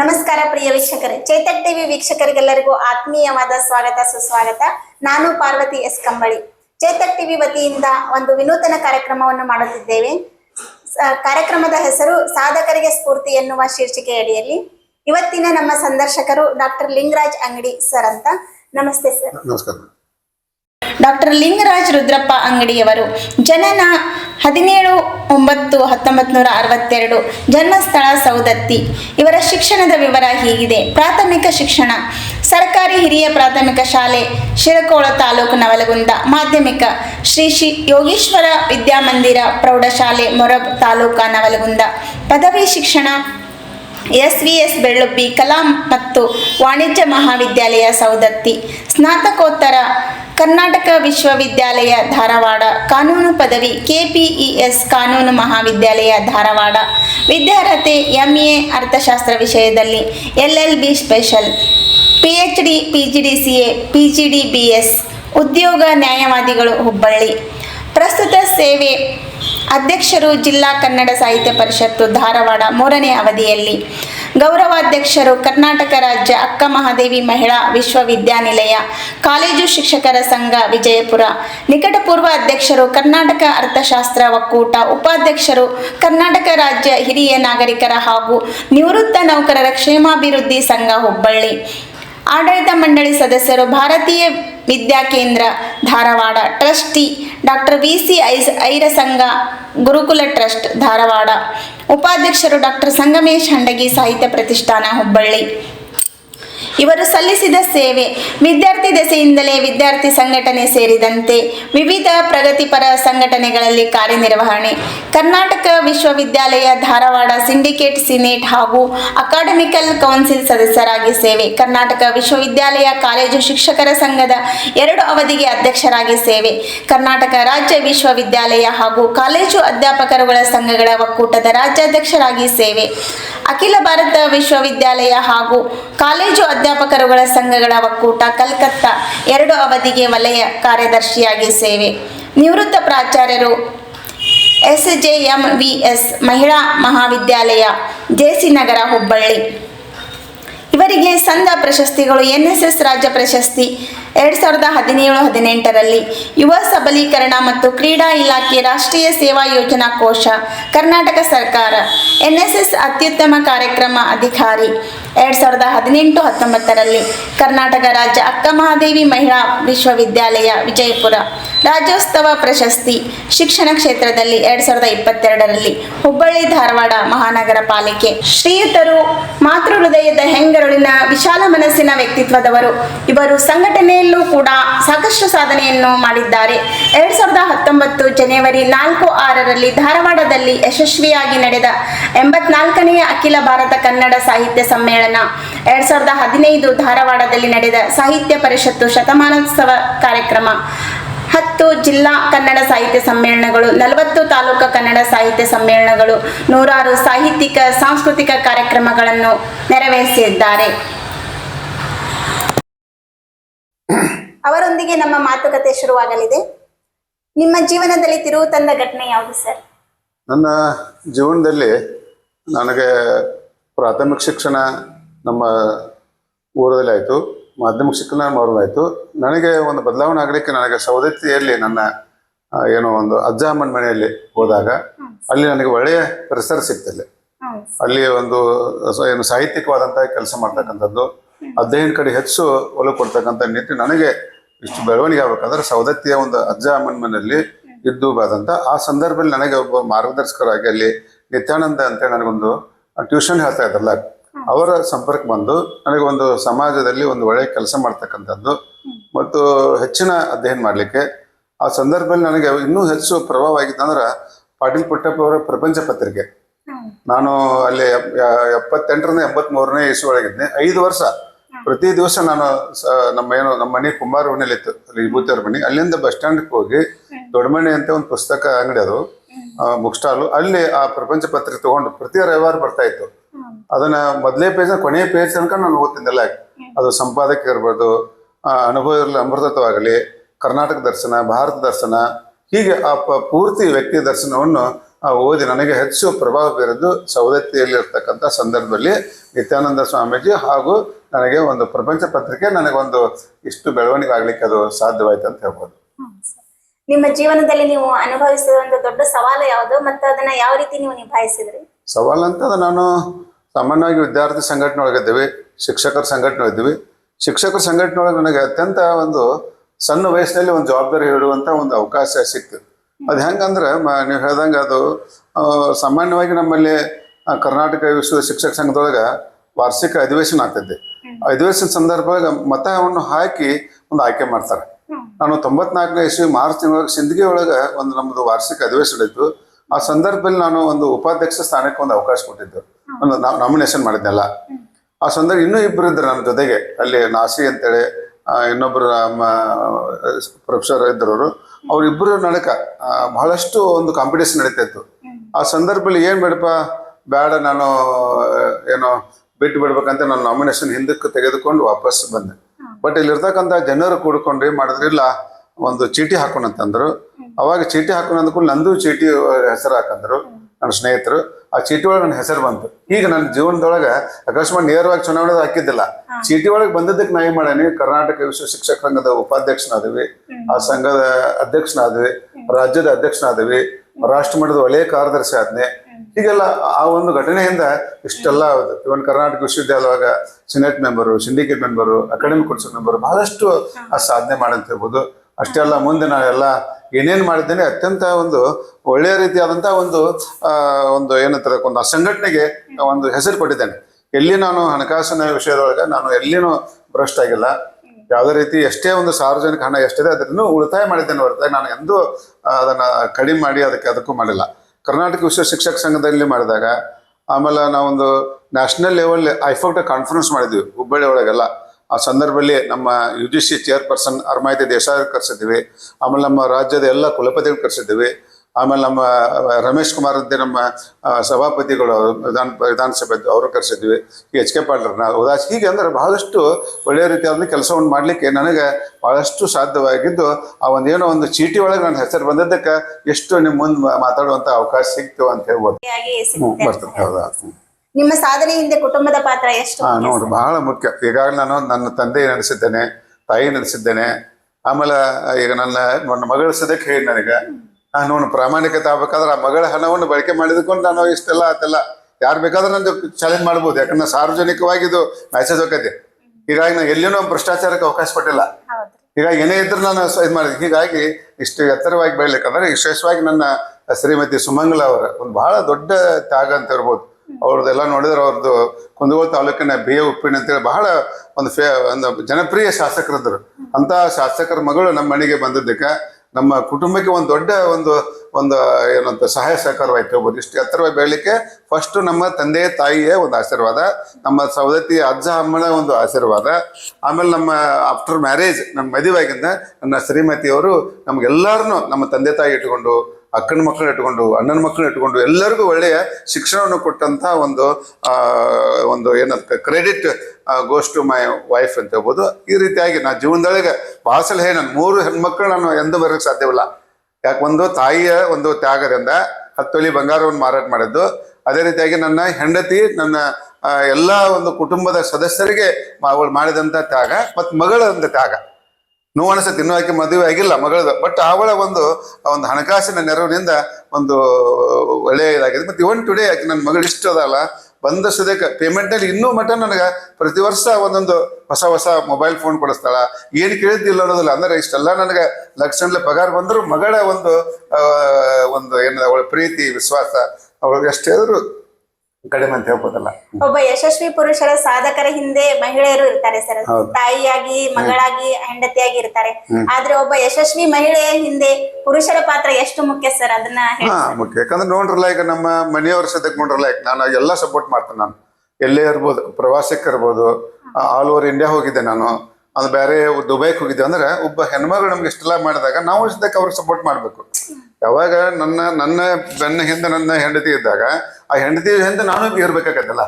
ನಮಸ್ಕಾರ ಪ್ರಿಯ ವೀಕ್ಷಕರೇ. ಚೇತನ್ ಟಿವಿ ವೀಕ್ಷಕರಿಗೆಲ್ಲರಿಗೂ ಆತ್ಮೀಯವಾದ ಸ್ವಾಗತ ಸುಸ್ವಾಗತ. ನಾನು ಪಾರ್ವತಿ ಎಸ್. ಕಂಬಳಿ. ಚೈತಕ್ ಟಿವಿ ವತಿಯಿಂದ ಒಂದು ವಿನೂತನ ಕಾರ್ಯಕ್ರಮವನ್ನು ಮಾಡುತ್ತಿದ್ದೇವೆ. ಕಾರ್ಯಕ್ರಮದ ಹೆಸರು ಸಾಧಕರಿಗೆ ಸ್ಫೂರ್ತಿ ಎನ್ನುವ ಶೀರ್ಷಿಕೆಯಡಿಯಲ್ಲಿ ಇವತ್ತಿನ ನಮ್ಮ ಸಂದರ್ಶಕರು ಡಾಕ್ಟರ್ ಲಿಂಗರಾಜ್ ಅಂಗಡಿ ಸರ್ ಅಂತ. ನಮಸ್ತೆ ಸರ್. ನಮಸ್ಕಾರ. ಡಾಕ್ಟರ್ ಲಿಂಗರಾಜ್ ರುದ್ರಪ್ಪ ಅಂಗಡಿಯವರು. ಜನನ ಹದಿನೇಳು, ಒಂಬತ್ತು ಹತ್ತೊಂಬತ್ತು ನೂರ ಅರವತ್ತೆರಡು, ಜನ್ಮಸ್ಥಳ ಸೌದತ್ತಿ ಇವರ ಶಿಕ್ಷಣದ ವಿವರ ಹೀಗಿದೆ. ಪ್ರಾಥಮಿಕ ಶಿಕ್ಷಣ. ಸರ್ಕಾರಿ ಹಿರಿಯ ಪ್ರಾಥಮಿಕ ಶಾಲೆ, ಶಿರಕೋಳ ತಾಲೂಕು ನವಲಗುಂದ. ಮಾಧ್ಯಮಿಕ. ಶ್ರೀ ಶ್ರೀ ಯೋಗೀಶ್ವರ ವಿದ್ಯಾಮಂದಿರ ಪ್ರೌಢಶಾಲೆ, ಮೊರಬ್ ತಾಲೂಕ ನವಲಗುಂದ. ಪದವಿ ಶಿಕ್ಷಣ. ಎಸ್ ವಿ ಎಸ್ ಬೆಳ್ಳುಪ್ಪಿ ಕಲಾ ಮತ್ತು ವಾಣಿಜ್ಯ ಮಹಾವಿದ್ಯಾಲಯ ಸೌದತ್ತಿ ಸ್ನಾತಕೋತ್ತರ ಕರ್ನಾಟಕ ವಿಶ್ವವಿದ್ಯಾಲಯ ಧಾರವಾಡ. ಕಾನೂನು ಪದವಿ ಕೆಪಿಇಎಸ್ ಕಾನೂನು ಮಹಾವಿದ್ಯಾಲಯ ಧಾರವಾಡ. ವಿದ್ಯಾರ್ಹತೆ ಎಂಎ ಅರ್ಥಶಾಸ್ತ್ರ ವಿಷಯದಲ್ಲಿ L L B special. P H D P G D C A P G D B S ಉದ್ಯೋಗ ನ್ಯಾಯವಾದಿಗಳು ಹುಬ್ಬಳ್ಳಿ. ಪ್ರಸ್ತುತ ಸೇವೆ ಅಧ್ಯಕ್ಷರು ಜಿಲ್ಲಾ ಕನ್ನಡ ಸಾಹಿತ್ಯ ಪರಿಷತ್ತು ಧಾರವಾಡ ಮೂರನೇ ಅವಧಿಯಲ್ಲಿ. ಗೌರವಾಧ್ಯಕ್ಷರು ಕರ್ನಾಟಕ ರಾಜ್ಯ ಅಕ್ಕ ಮಹಾದೇವಿ ಮಹಿಳಾ ವಿಶ್ವವಿದ್ಯಾನಿಲಯ, ಕಾಲೇಜು ಶಿಕ್ಷಕರ ಸಂಘ ವಿಜಯಪುರ, ನಿಕಟಪೂರ್ವ ಅಧ್ಯಕ್ಷರು ಕರ್ನಾಟಕ ಅರ್ಥಶಾಸ್ತ್ರ ಒಕ್ಕೂಟ, ಉಪಾಧ್ಯಕ್ಷರು ಕರ್ನಾಟಕ ರಾಜ್ಯ ಹಿರಿಯ ನಾಗರಿಕರ ಹಾಗೂ ನಿವೃತ್ತ ನೌಕರರ ಕ್ಷೇಮಾಭಿವೃದ್ಧಿ ಸಂಘ ಹುಬ್ಬಳ್ಳಿ. ಆಡಳಿತ ಮಂಡಳಿ ಸದಸ್ಯರು Bharatiya Vidyakendra Dharwad. Trustee, doctor V C ice Airasang ಗುರುಕುಲ ಟ್ರಸ್ಟ್, ಧಾರವಾಡ. ಉಪಾಧ್ಯಕ್ಷರು ಡಾಕ್ಟರ್ ಸಂಗಮೇಶ್ ಹಂಡಗಿ ಸಾಹಿತ್ಯ ಪ್ರತಿಷ್ಠಾನ, ಹುಬ್ಬಳ್ಳಿ. ಇವರು ಸಲ್ಲಿಸಿದ ಸೇವೆ ವಿದ್ಯಾರ್ಥಿ ದೆಸೆಯಿಂದಲೇ ವಿದ್ಯಾರ್ಥಿ ಸಂಘಟನೆ ಸೇರಿದಂತೆ ವಿವಿಧ ಪ್ರಗತಿಪರ ಸಂಘಟನೆಗಳಲ್ಲಿ ಕಾರ್ಯನಿರ್ವಹಣೆ. ಕರ್ನಾಟಕ ವಿಶ್ವವಿದ್ಯಾಲಯ, ಧಾರವಾಡ ಸಿಂಡಿಕೇಟ್, ಸಿನೇಟ್ ಹಾಗೂ ಅಕಾಡೆಮಿಕಲ್ ಕೌನ್ಸಿಲ್ ಸದಸ್ಯರಾಗಿ ಸೇವೆ. ಕರ್ನಾಟಕ ವಿಶ್ವವಿದ್ಯಾಲಯ ಕಾಲೇಜು ಶಿಕ್ಷಕರ ಸಂಘದ ಎರಡು ಅವಧಿಗೆ ಅಧ್ಯಕ್ಷರಾಗಿ ಸೇವೆ. ಕರ್ನಾಟಕ ರಾಜ್ಯ ವಿಶ್ವವಿದ್ಯಾಲಯ ಹಾಗೂ ಕಾಲೇಜು ಅಧ್ಯಾಪಕರುಗಳ ಸಂಘಗಳ ಒಕ್ಕೂಟದ ರಾಜ್ಯಾಧ್ಯಕ್ಷರಾಗಿ ಸೇವೆ. ಅಖಿಲ ಭಾರತ ವಿಶ್ವವಿದ್ಯಾಲಯ ಹಾಗೂ ಕಾಲೇಜು ಅಧ್ಯಾಪಕರುಗಳ ಸಂಘಗಳ ಒಕ್ಕೂಟ ಕಲ್ಕತ್ತಾ ಎರಡು ಅವಧಿಗೆ ವಲಯ ಕಾರ್ಯದರ್ಶಿಯಾಗಿ ಸೇವೆ. ನಿವೃತ್ತ ಪ್ರಾಚಾರ್ಯರು S J M V S ಮಹಿಳಾ ಮಹಾವಿದ್ಯಾಲಯ, ಜೆಸಿ ನಗರ, ಹುಬ್ಬಳ್ಳಿ. ಇವರಿಗೆ ಸಂಘ ಪ್ರಶಸ್ತಿಗಳು ಎನ್ ಎಸ್ ಎಸ್ ರಾಜ್ಯ ಪ್ರಶಸ್ತಿ ಎರಡು ಸಾವಿರದ ಹದಿನೇಳು ಹದಿನೆಂಟರಲ್ಲಿ ಯುವ ಸಬಲೀಕರಣ ಮತ್ತು ಕ್ರೀಡಾ ಇಲಾಖೆ ರಾಷ್ಟ್ರೀಯ ಸೇವಾ ಯೋಜನಾ ಕೋಶ, ಕರ್ನಾಟಕ ಸರ್ಕಾರ ಎನ್ ಎಸ್ ಎಸ್ ಅತ್ಯುತ್ತಮ ಕಾರ್ಯಕ್ರಮ ಅಧಿಕಾರಿ ಎರಡು ಸಾವಿರದ ಹದಿನೆಂಟು ಹತ್ತೊಂಬತ್ತರಲ್ಲಿ ಕರ್ನಾಟಕ ರಾಜ್ಯ ಅಕ್ಕ ಮಹಾದೇವಿ ಮಹಿಳಾ ವಿಶ್ವವಿದ್ಯಾಲಯ ವಿಜಯಪುರ, ರಾಜ್ಯೋತ್ಸವ ಪ್ರಶಸ್ತಿ ಶಿಕ್ಷಣ ಕ್ಷೇತ್ರದಲ್ಲಿ ಎರಡು ಸಾವಿರದ ಇಪ್ಪತ್ತೆರಡರಲ್ಲಿ ಹುಬ್ಬಳ್ಳಿ ಧಾರವಾಡ ಮಹಾನಗರ ಪಾಲಿಕೆ. ಶ್ರೀಯುತರು ಮಾತೃ ಹೃದಯದ ಹೆಂಗರುಳಿನ ವಿಶಾಲ ಮನಸ್ಸಿನ ವ್ಯಕ್ತಿತ್ವದವರು, ಇವರು ಸಂಘಟನೆಯಲ್ಲೂ ಕೂಡ ಸಾಕಷ್ಟು ಸಾಧನೆಯನ್ನು ಮಾಡಿದ್ದಾರೆ. ಎರಡ್ ಸಾವಿರದ ಹತ್ತೊಂಬತ್ತು ಜನವರಿ ನಾಲ್ಕು ಆರರಲ್ಲಿ ಧಾರವಾಡದಲ್ಲಿ ಯಶಸ್ವಿಯಾಗಿ ನಡೆದ ಎಂಬತ್ನಾಲ್ಕನೆಯ ಅಖಿಲ ಭಾರತ ಕನ್ನಡ ಸಾಹಿತ್ಯ ಸಮ್ಮೇಳನ, ಎರಡ್ ಸಾವಿರದ ಹದಿನೈದು ಧಾರವಾಡದಲ್ಲಿ ನಡೆದ ಸಾಹಿತ್ಯ ಪರಿಷತ್ತು ಶತಮಾನೋತ್ಸವ ಕಾರ್ಯಕ್ರಮ, ಹತ್ತು ಜಿಲ್ಲಾ ಕನ್ನಡ ಸಾಹಿತ್ಯ ಸಮ್ಮೇಳನಗಳು, ನಲವತ್ತು ತಾಲೂಕು ಕನ್ನಡ ಸಾಹಿತ್ಯ ಸಮ್ಮೇಳನಗಳು, ನೂರಾರು ಸಾಹಿತ್ಯಿಕ, ಸಾಂಸ್ಕೃತಿಕ ಕಾರ್ಯಕ್ರಮಗಳನ್ನು ನೆರವೇರಿಸಿದ್ದಾರೆ. ಅವರೊಂದಿಗೆ ನಮ್ಮ ಮಾತುಕತೆ ಶುರುವಾಗಲಿದೆ. ನಿಮ್ಮ ಜೀವನದಲ್ಲಿ ತಿರುವು ತಂದ ಘಟನೆ ಯಾವುದು, ಸರ್? ನನ್ನ ಜೀವನದಲ್ಲಿ ನನಗೆ ಪ್ರಾಥಮಿಕ ಶಿಕ್ಷಣ ನಮ್ಮ ಊರದಲ್ಲಿ ಆಯಿತು, ಮಾಧ್ಯಮಿಕ ಶಿಕ್ಷಣ ಊರಲ್ಲಾಯಿತು ನನಗೆ ಒಂದು ಬದಲಾವಣೆ ಆಗಲಿಕ್ಕೆ ನನಗೆ ಸವದತ್ತಿಯಲ್ಲಿ ನನ್ನ ಏನೋ ಒಂದು ಅಜ್ಜ ಅಮ್ಮನ ಮನೆಯಲ್ಲಿ ಹೋದಾಗ ಅಲ್ಲಿ ನನಗೆ ಒಳ್ಳೆಯ ಪರಿಸರ ಸಿಗ್ತಲ್ಲಿ ಅಲ್ಲಿ ಒಂದು ಏನು ಸಾಹಿತ್ಯಿಕವಾದಂಥ ಕೆಲಸ ಮಾಡ್ತಕ್ಕಂಥದ್ದು ಅಧ್ಯಯನ ಕಡೆ ಹೆಚ್ಚು ಒಲವು ಕೊಡ್ತಕ್ಕಂಥ ನಿಟ್ಟಿನ ನನಗೆ ಇಷ್ಟು ಬೆಳವಣಿಗೆ ಆಗ್ಬೇಕಾದ್ರೆ ಸವದತ್ತಿಯ ಒಂದು ಅಜ್ಜ ಅಮ್ಮನ ಮನೆಯಲ್ಲಿ ಇದ್ದು ಬಾದಂತ ಆ ಸಂದರ್ಭದಲ್ಲಿ ನನಗೆ ಒಬ್ಬ ಮಾರ್ಗದರ್ಶಕರಾಗಿ ಅಲ್ಲಿ ನಿತ್ಯಾನಂದ ಅಂತ ನನಗೊಂದು ಟ್ಯೂಷನ್ ಹೇಳ್ತಾ ಇದ್ರಲ್ಲ ಅವರ ಸಂಪರ್ಕ ಬಂದು ನನಗೆ ಒಂದು ಸಮಾಜದಲ್ಲಿ ಒಂದು ಒಳ್ಳೆಯ ಕೆಲಸ ಮಾಡ್ತಕ್ಕಂಥದ್ದು ಮತ್ತು ಹೆಚ್ಚಿನ ಅಧ್ಯಯನ ಮಾಡಲಿಕ್ಕೆ ಆ ಸಂದರ್ಭದಲ್ಲಿ ನನಗೆ ಇನ್ನೂ ಹೆಚ್ಚು ಪ್ರಭಾವ ಆಗಿತ್ತಂದ್ರೆ ಪಾಟೀಲ್ ಪುಟ್ಟಪ್ಪ ಅವರ ಪ್ರಪಂಚ ಪತ್ರಿಕೆ. ನಾನು ಅಲ್ಲಿ ಎಪ್- ಎಪ್ಪತ್ತ್ ಎಪ್ಪತ್ತೆಂಟರಿಂದ ಎಂಬತ್ಮೂರನೇ ಇಸ್ವಿ ಒಳಗಿದ್ದೆ ಐದು ವರ್ಷ ಪ್ರತಿ ದಿವಸ ನಾನು ನಮ್ಮ ಏನು, ನಮ್ಮ ಮನೆ ಕುಂಬಾರ ಮನೇಲಿ ಇತ್ತು ಅಲ್ಲಿ ವಿಭೂತಿಯವ್ರ ಮನೆ. ಅಲ್ಲಿಂದ ಬಸ್ ಸ್ಟ್ಯಾಂಡ್ಗೆ ಹೋಗಿ ದೊಡ್ಡಮಣಿ ಅಂತ ಒಂದು ಪುಸ್ತಕ ಅಂಗಡಿ ಅದು ಬುಕ್ ಸ್ಟಾಲು. ಅಲ್ಲಿ ಆ ಪ್ರಪಂಚ ಪತ್ರಿಕೆ ತಗೊಂಡು ಪ್ರತಿ ರವಿವಾರ ಬರ್ತಾ ಇತ್ತು. ಅದನ್ನ ಮೊದಲೇ ಪೇಜ್, ಕೊನೆಯ ಪೇಜ್ ತನಕ ನಾನು ಓದ್ತಿದ್ದೆಲ್ಲ. ಅದು ಸಂಪಾದಕ ಇರ್ಬೋದು ಅನುಭವ ಇರಲಿ ಅಮೃತತ್ವವಾಗಲಿ ಕರ್ನಾಟಕ ದರ್ಶನ, ಭಾರತ ದರ್ಶನ, ಹೀಗೆ ಆ ಪೂರ್ತಿ ವ್ಯಕ್ತಿ ದರ್ಶನವನ್ನು ಓದಿ ನನಗೆ ಹೆಚ್ಚು ಪ್ರಭಾವ ಬೀರಿದ್ದು ಸವದತ್ತಿಯಲ್ಲಿರ್ತಕ್ಕಂಥ ಸಂದರ್ಭದಲ್ಲಿ ನಿತ್ಯಾನಂದ ಸ್ವಾಮೀಜಿ ಹಾಗೂ ನನಗೆ ಒಂದು ಪ್ರಪಂಚ ಪತ್ರಿಕೆ ನನಗೊಂದು ಇಷ್ಟು ಬೆಳವಣಿಗೆ ಆಗ್ಲಿಕ್ಕೆ ಅದು ಸಾಧ್ಯವಾಯ್ತು ಅಂತ ಹೇಳ್ಬೋದು. ನಿಮ್ಮ ಜೀವನದಲ್ಲಿ ನೀವು ಅನುಭವಿಸಿದ ಒಂದು ದೊಡ್ಡ ಸವಾಲು ಯಾವುದು? ಮತ್ತು ಅದನ್ನ ಯಾವ ರೀತಿ ನೀವು ನಿಭಾಯಿಸಿದ್ರಿ? ಸವಾಲು ಅಂತ ನಾನು ಸಾಮಾನ್ಯವಾಗಿ ವಿದ್ಯಾರ್ಥಿ ಸಂಘಟನೆ ಒಳಗಿದ್ದೀವಿ ಶಿಕ್ಷಕರ ಸಂಘಟನೆ ಇದ್ದೀವಿ ಶಿಕ್ಷಕರ ಸಂಘಟನೆ ಒಳಗೆ ನನಗೆ ಅತ್ಯಂತ ಒಂದು ಸಣ್ಣ ವಯಸ್ಸಿನಲ್ಲಿ ಒಂದು ಜವಾಬ್ದಾರಿ ಹೇಳುವಂಥ ಒಂದು ಅವಕಾಶ ಸಿಕ್ತು. ಅದು ಹೆಂಗಂದ್ರೆ ನೀವು ಹೇಳ್ದಂಗೆ ಅದು ಸಾಮಾನ್ಯವಾಗಿ ನಮ್ಮಲ್ಲಿ ಕರ್ನಾಟಕ ವಿಶ್ವ ಶಿಕ್ಷಕ ಸಂಘದೊಳಗೆ ವಾರ್ಷಿಕ ಅಧಿವೇಶನ ಆಗ್ತೈತಿ ಅಧಿವೇಶನ ಸಂದರ್ಭದಾಗ ಮತವನ್ನು ಹಾಕಿ ಒಂದು ಆಯ್ಕೆ ಮಾಡ್ತಾರೆ. ನಾನು ತೊಂಬತ್ನಾಲ್ಕನೇ ಇಸ್ವಿ ಮಾರ್ಚ್ ತಿಂಗಳ ಸಿಂದಗಿ ಒಳಗೆ ಒಂದು ನಮ್ಮದು ವಾರ್ಷಿಕ ಅಧಿವೇಶನ ಇತ್ತು ಆ ಸಂದರ್ಭದಲ್ಲಿ ನಾನು ಒಂದು ಉಪಾಧ್ಯಕ್ಷ ಸ್ಥಾನಕ್ಕೆ ಒಂದು ಅವಕಾಶ ಕೊಟ್ಟಿದ್ದು. ಒಂದು ನಾಮಿನೇಷನ್ ಮಾಡಿದ್ನಲ್ಲ. ಆ ಸಂದರ್ಭ ಇನ್ನೂ ಇಬ್ಬರು ಇದ್ರು ನನ್ನ ಜೊತೆಗೆ. ಅಲ್ಲಿ ನಾಸಿ ಅಂತೇಳಿ ಇನ್ನೊಬ್ಬರು ಇನ್ನೊಬ್ರು ನಮ್ಮ ಪ್ರೊಫೆಸರ್ ಇದ್ದರು ಅವರಿಬ್ಬರು ನಡಕ ಬಹಳಷ್ಟು ಒಂದು ಕಾಂಪಿಟೇಷನ್ ನಡೀತಾ ಇತ್ತು. ಆ ಸಂದರ್ಭದಲ್ಲಿ ಏನು ಬೇಡಪ್ಪ? ಬೇಡ ನಾನು ಏನೋ ಬಿಟ್ಟು ಬಿಡ್ಬೇಕಂತ ನಾನು ನಾಮಿನೇಷನ್ ಹಿಂದಕ್ಕೆ ತೆಗೆದುಕೊಂಡು ವಾಪಸ್ ಬಂದೆ. ಬಟ್ ಇಲ್ಲಿರ್ತಕ್ಕಂಥ ಜನರು ಕೂಡ್ಕೊಂಡು ಏನು ಮಾಡಿದ್ರಿಲ್ಲ ಒಂದು ಚೀಟಿ ಹಾಕೊಂಡಂತಂದ್ರು ಅಂತಂದ್ರು. ಅವಾಗ ಚೀಟಿ ಅಂದ್ಕೊಂಡು ನಂದು ಚೀಟಿ ಹೆಸರು ಹಾಕಂದ್ರು ನನ್ನ ಸ್ನೇಹಿತರು. ಆ ಚೀಟಿ ಒಳಗೆ ನನ್ನ ಹೆಸರು ಬಂತು. ಈಗ ನನ್ನ ಜೀವನದೊಳಗೆ ಅಕಸ್ಮಾತ್ ನೇರವಾಗಿ ಚುನಾವಣೆ ಹಾಕಿದ್ದಿಲ್ಲ. ಚೀಟಿ ಒಳಗೆ ಬಂದದ್ದಕ್ಕೆ ನಾ ಏನ್ ಮಾಡೇನಿ? ಕರ್ನಾಟಕ ವಿಶ್ವ ಶಿಕ್ಷಕ ಸಂಘದ ಉಪಾಧ್ಯಕ್ಷನಾದವಿ ಆ ಸಂಘದ ಅಧ್ಯಕ್ಷನಾದ್ವಿ ರಾಜ್ಯದ ಅಧ್ಯಕ್ಷನಾದವಿ ರಾಷ್ಟ್ರ ಮಟ್ಟದ ಒಳ್ಳೆಯ ಕಾರ್ಯದರ್ಶಿ ಆದ್ನೆ. ಹೀಗೆಲ್ಲ ಆ ಒಂದು ಘಟನೆಯಿಂದ ಇಷ್ಟೆಲ್ಲ even Karnataka ವಿಶ್ವವಿದ್ಯಾಲಯವಾಗ senate member syndicate member academic council member ಬಹಳಷ್ಟು ಆ ಸಾಧನೆ ಮಾಡಂತ ಹೇಳ್ಬೋದು. ಅಷ್ಟೇ ಅಲ್ಲ ಮುಂದೆ ನಾವೆಲ್ಲ ಏನೇನು ಮಾಡಿದ್ದೇನೆ ಅತ್ಯಂತ ಒಂದು ಒಳ್ಳೆಯ ರೀತಿಯಾದಂಥ ಒಂದು ಒಂದು ಏನಂತಾರೆ, ಒಂದು ಸಂಘಟನೆಗೆ ಒಂದು ಹೆಸರು ಕೊಟ್ಟಿದ್ದೇನೆ. ಎಲ್ಲಿ ನಾನು ಹಣಕಾಸಿನ ವಿಷಯದೊಳಗೆ ನಾನು ಎಲ್ಲಿನೂ ಭ್ರಷ್ಟ ಆಗಿಲ್ಲ. ಯಾವುದೇ ರೀತಿ ಎಷ್ಟೇ ಒಂದು ಸಾರ್ವಜನಿಕ ಹಣ ಎಷ್ಟಿದೆ ಅದನ್ನು ಉಳಿತಾಯ ಮಾಡಿದ್ದೇನೆ ಹೊರತಾಗಿ ನಾನು ಎಂದೂ ಅದನ್ನ ಕಡಿಮೆ ಮಾಡಿ ಅದಕ್ಕೆ ಅದಕ್ಕೂ ಮಾಡಿಲ್ಲ. ಕರ್ನಾಟಕ ವಿಶ್ವ ಶಿಕ್ಷಕ ಸಂಘದಲ್ಲಿ ಮಾಡಿದಾಗ ಆಮೇಲೆ ನಾವೊಂದು ನ್ಯಾಷನಲ್ ಲೆವೆಲ್ ಐಫೋಕ್ಟ ಕಾನ್ಫರೆನ್ಸ್ ಮಾಡಿದ್ವಿ, ಹುಬ್ಬಳ್ಳಿ ಒಳಗೆಲ್ಲ. ಆ ಸಂದರ್ಭದಲ್ಲಿ ನಮ್ಮ U G C chairperson Armaity ದೇಶ ಕರೆಸಿದ್ವಿ. ಆಮೇಲೆ ನಮ್ಮ ರಾಜ್ಯದ ಎಲ್ಲ ಕುಲಪತಿಗಳು ಕರೆಸಿದ್ವಿ. ಆಮೇಲೆ ನಮ್ಮ ರಮೇಶ್ ಕುಮಾರ್ ಅಂತ ನಮ್ಮ ಸಭಾಪತಿಗಳು ವಿಧಾನ ವಿಧಾನಸಭೆ ಅವರು ಕರೆಸಿದ್ವಿ. ಎಚ್ ಕೆ ಪಾಟೀಲ್ರನ್ನ ಉದಾಸ್. ಹೀಗೆ ಅಂದರೆ ಬಹಳಷ್ಟು ಒಳ್ಳೆಯ ರೀತಿಯಾದ ಕೆಲಸವನ್ನು ಮಾಡಲಿಕ್ಕೆ ನನಗೆ ಬಹಳಷ್ಟು ಸಾಧ್ಯವಾಗಿದ್ದು ಆ ಒಂದು ಏನೋ ಒಂದು ಚೀಟಿ ಒಳಗೆ ನನ್ನ ಹೆಸರು ಬಂದದ್ದಕ್ಕೆ ಎಷ್ಟು ನಿಮ್ಮ ಮುಂದೆ ಮಾತಾಡುವಂಥ ಅವಕಾಶ ಸಿಕ್ತು ಅಂತ ಹೇಳ್ಬೋದು. ಬರ್ತದೆ ಹೌದಾ? ನಿಮ್ಮ ಸಾಧನೆ ಹಿಂದೆ ಕುಟುಂಬದ ಪಾತ್ರ ಎಷ್ಟು ನೋಡ್ರಿ ಬಹಳ ಮುಖ್ಯ. ಈಗಾಗಲೇ ನಾನು ನನ್ನ ತಂದೆ ನಡೆಸಿದ್ದೇನೆ ತಾಯಿ ನಡೆಸಿದ್ದೇನೆ ಆಮೇಲೆ ಈಗ ನನ್ನ ನನ್ನ ಮಗಳ ಸದ್ಯಕ್ಕೆ ಹೇಳಿ ನನಗೆ ನಾನು ಪ್ರಾಮಾಣಿಕತೆ ಆಗ್ಬೇಕಾದ್ರೆ ಆ ಮಗಳ ಹಣವನ್ನು ಬಳಕೆ ಮಾಡಿದ್ಕೊಂಡು ನಾನು ಇಷ್ಟೆಲ್ಲ ಆತೆಲ್ಲ. ಯಾರು ಬೇಕಾದ್ರೆ ನಂದು ಚಾಲೆಂಜ್ ಮಾಡ್ಬೋದು. ಯಾಕಂದ್ರೆ ಸಾರ್ವಜನಿಕವಾಗಿ ಇದು ಮೆಸೇಜ್ ಹೋಗತ್ತೆ ಹೀಗಾಗಿ ನಾನು ಎಲ್ಲಿನೂ ಭ್ರಷ್ಟಾಚಾರಕ್ಕೆ ಅವಕಾಶ ಕೊಟ್ಟಿಲ್ಲ. ಹೀಗಾಗಿ ಏನೇ ಇದ್ರೂ ನಾನು ಇದು ಮಾಡಿದೆ ಹೀಗಾಗಿ ಇಷ್ಟು ಎತ್ತರವಾಗಿ ಬೆಳಿಲಿಕ್ಕಂದ್ರೆ ವಿಶೇಷವಾಗಿ ನನ್ನ ಶ್ರೀಮತಿ ಸುಮಂಗಲ ಅವರ ಒಂದು ಬಹಳ ದೊಡ್ಡ ತ್ಯಾಗ ಅಂತ ಇರ್ಬೋದು ಅವ್ರದ್ದೆಲ್ಲ ನೋಡಿದ್ರೆ ಅವ್ರದ್ದು ಕುಂದಗೋಳ ತಾಲೂಕಿನ ಬಿ ಎ ಉಪ್ಪಿನ ಅಂತೇಳಿ ಬಹಳ ಒಂದು ಫೇ ಒಂದು ಜನಪ್ರಿಯ ಶಾಸಕರಿದ್ದರು. ಅಂತ ಶಾಸಕರ ಮಗಳು ನಮ್ಮ ಮನೆಗೆ ಬಂದಿದ್ದಕ್ಕೆ ನಮ್ಮ ಕುಟುಂಬಕ್ಕೆ ಒಂದು ದೊಡ್ಡ ಒಂದು ಒಂದು ಏನಂತ ಸಹಾಯ ಸಹಕಾರವಾಯ್ತು ಹೇಳ್ಬೋದು ಇಷ್ಟು ಎತ್ತರವಾಗಿ ಬೆಳಲಿಕ್ಕೆ ಫಸ್ಟ್ ನಮ್ಮ ತಂದೆ, ತಾಯಿಯ ಒಂದು ಆಶೀರ್ವಾದ, ನಮ್ಮ ಸವದತ್ತಿ, ಅಜ್ಜ, ಅಮ್ಮನ ಒಂದು ಆಶೀರ್ವಾದ. ಆಮೇಲೆ ನಮ್ಮ ಆಫ್ಟರ್ ಮ್ಯಾರೇಜ್ ನನ್ನ ಮದುವೆಯಾಗಿಂದ ನನ್ನ ಶ್ರೀಮತಿಯವರು ನಮ್ಗೆಲ್ಲರನ್ನೂ ನಮ್ಮ ತಂದೆ, ತಾಯಿ ಇಟ್ಕೊಂಡು ಅಕ್ಕನ ಮಕ್ಕಳು ಇಟ್ಕೊಂಡು, ಅಣ್ಣನ ಮಕ್ಕಳು ಇಟ್ಕೊಂಡು ಎಲ್ಲರಿಗೂ ಒಳ್ಳೆಯ ಶಿಕ್ಷಣವನ್ನು ಕೊಟ್ಟಂತ ಒಂದು ಒಂದು ಏನಂತ credit goes to my wife ಅಂತ ಹೇಳ್ಬೋದು. ಈ ರೀತಿಯಾಗಿ ನಾ ಜೀವನದೊಳಗೆ ಭಾಳ ಹೇ ನನ್ನ ಮೂರು ಹೆಣ್ಮಕ್ಳು ನಾನು ಎಂದು ಬರೋಕ್ಕೆ ಸಾಧ್ಯವಿಲ್ಲ. ಯಾಕೆ ಒಂದು ತಾಯಿಯ ಒಂದು ತ್ಯಾಗದಿಂದ ಹತ್ತು ಬಂಗಾರವನ್ನು ಮಾರಾಟ ಮಾಡಿದ್ದು. ಅದೇ ರೀತಿಯಾಗಿ ನನ್ನ ಹೆಂಡತಿ, ನನ್ನ ಎಲ್ಲ ಒಂದು ಕುಟುಂಬದ ಸದಸ್ಯರಿಗೆ ಅವಳು ಮಾಡಿದಂಥ ತ್ಯಾಗ ಮತ್ತು ಮಗಳ ಒಂದು ತ್ಯಾಗ. ನೋವು ಅನಿಸುತ್ತೆ ಇನ್ನೂ ಆಕೆ ಮದುವೆ ಆಗಿಲ್ಲ ಮಗಳದು. ಬಟ್ ಅವಳ ಒಂದು ಒಂದು ಹಣಕಾಸಿನ ನೆರವಿನಿಂದ ಒಂದು ಒಳ್ಳೆಯ ಇದಾಗಿದೆ. ಮತ್ತು ಇವನ್ ಟುಡೇ ಆಕೆ ನನ್ನ ಮಗಳು ಇಷ್ಟ ಅದಲ್ಲ. ಬಂದ ಪೇಮೆಂಟ್ ಪೇಮೆಂಟ್ನಲ್ಲಿ ಇನ್ನೂ ಮಟ್ಟ ನನಗೆ ಪ್ರತಿ ವರ್ಷ ಒಂದೊಂದು ಹೊಸ ಹೊಸ ಮೊಬೈಲ್ ಫೋನ್ ಕೊಡಿಸ್ತಾಳ. ಏನು ಕೇಳಿದ್ದಿಲ್ಲ ಅನ್ನೋದಿಲ್ಲ. ಅಂದ್ರೆ ಇಷ್ಟೆಲ್ಲ ನನಗೆ ಲಕ್ಷಣಲೆ ಪಗಾರ ಬಂದರೂ ಮಗಳ ಒಂದು ಒಂದು ಏನದ, ಅವಳ ಪ್ರೀತಿ, ವಿಶ್ವಾಸ, ಅವಳಿಗೆ ಅಷ್ಟೇ ಆದರೂ ಕಡಿಮೆ ಅಂತ ಹೇಳ್ಬೋದಲ್ಲ. ಒಬ್ಬ ಯಶಸ್ವಿ ಪುರುಷರ ಸಾಧಕರ ಹಿಂದೆ ಮಹಿಳೆಯರು ಇರ್ತಾರೆ ಸರ್. ತಾಯಿಯಾಗಿ ಮಗಳಾಗಿ ಹೆಂಡತಿಯಾಗಿ ಇರ್ತಾರೆ. ಆದ್ರೆ ಒಬ್ಬ ಯಶಸ್ವಿ ಮಹಿಳೆಯ ಹಿಂದೆ ಪುರುಷರ ಪಾತ್ರ ಎಷ್ಟು ಮುಖ್ಯ ಸರ್ ಅದನ್ನ ಮುಖ್ಯ. ಯಾಕಂದ್ರೆ ನೋಡ್ರಲ್ಲ ಈಗ ನಮ್ಮ ಮನೆಯವ್ರ ಸದ್ಯಕ್ಕೆ ನೋಡ್ರಲ್ಲ ಈಗ ನಾನು ಎಲ್ಲ ಸಪೋರ್ಟ್ ಮಾಡ್ತೇನೆ ನಾನು. ಎಲ್ಲೇ ಇರ್ಬೋದು ಪ್ರವಾಸಕ್ಕೆ ಇರ್ಬೋದು ಆಲ್ ಓವರ್ ಇಂಡಿಯಾ ಹೋಗಿದ್ದೆ ನಾನು. ಅದು ಬೇರೆ ದುಬೈಕ್ ಹೋಗಿದ್ದೆ ಅಂದ್ರೆ ಒಬ್ಬ ಹೆಣ್ಮಗಳು ನಮ್ಗೆ ಇಷ್ಟೆಲ್ಲ ಮಾಡಿದಾಗ ನಾವು ಸದ್ಯಕ್ಕೆ ಅವ್ರಿಗೆ ಸಪೋರ್ಟ್ ಮಾಡಬೇಕು. ಯಾವಾಗ ನನ್ನ ನನ್ನ ಬೆನ್ನ ಹಿಂದೆ ನನ್ನ ಹೆಂಡತಿ ಇದ್ದಾಗ, ಆ ಹೆಂಡತಿ ಹಿಂದೆ ನಾನು ಇರ್ಬೇಕಾಗತ್ತಲ್ಲ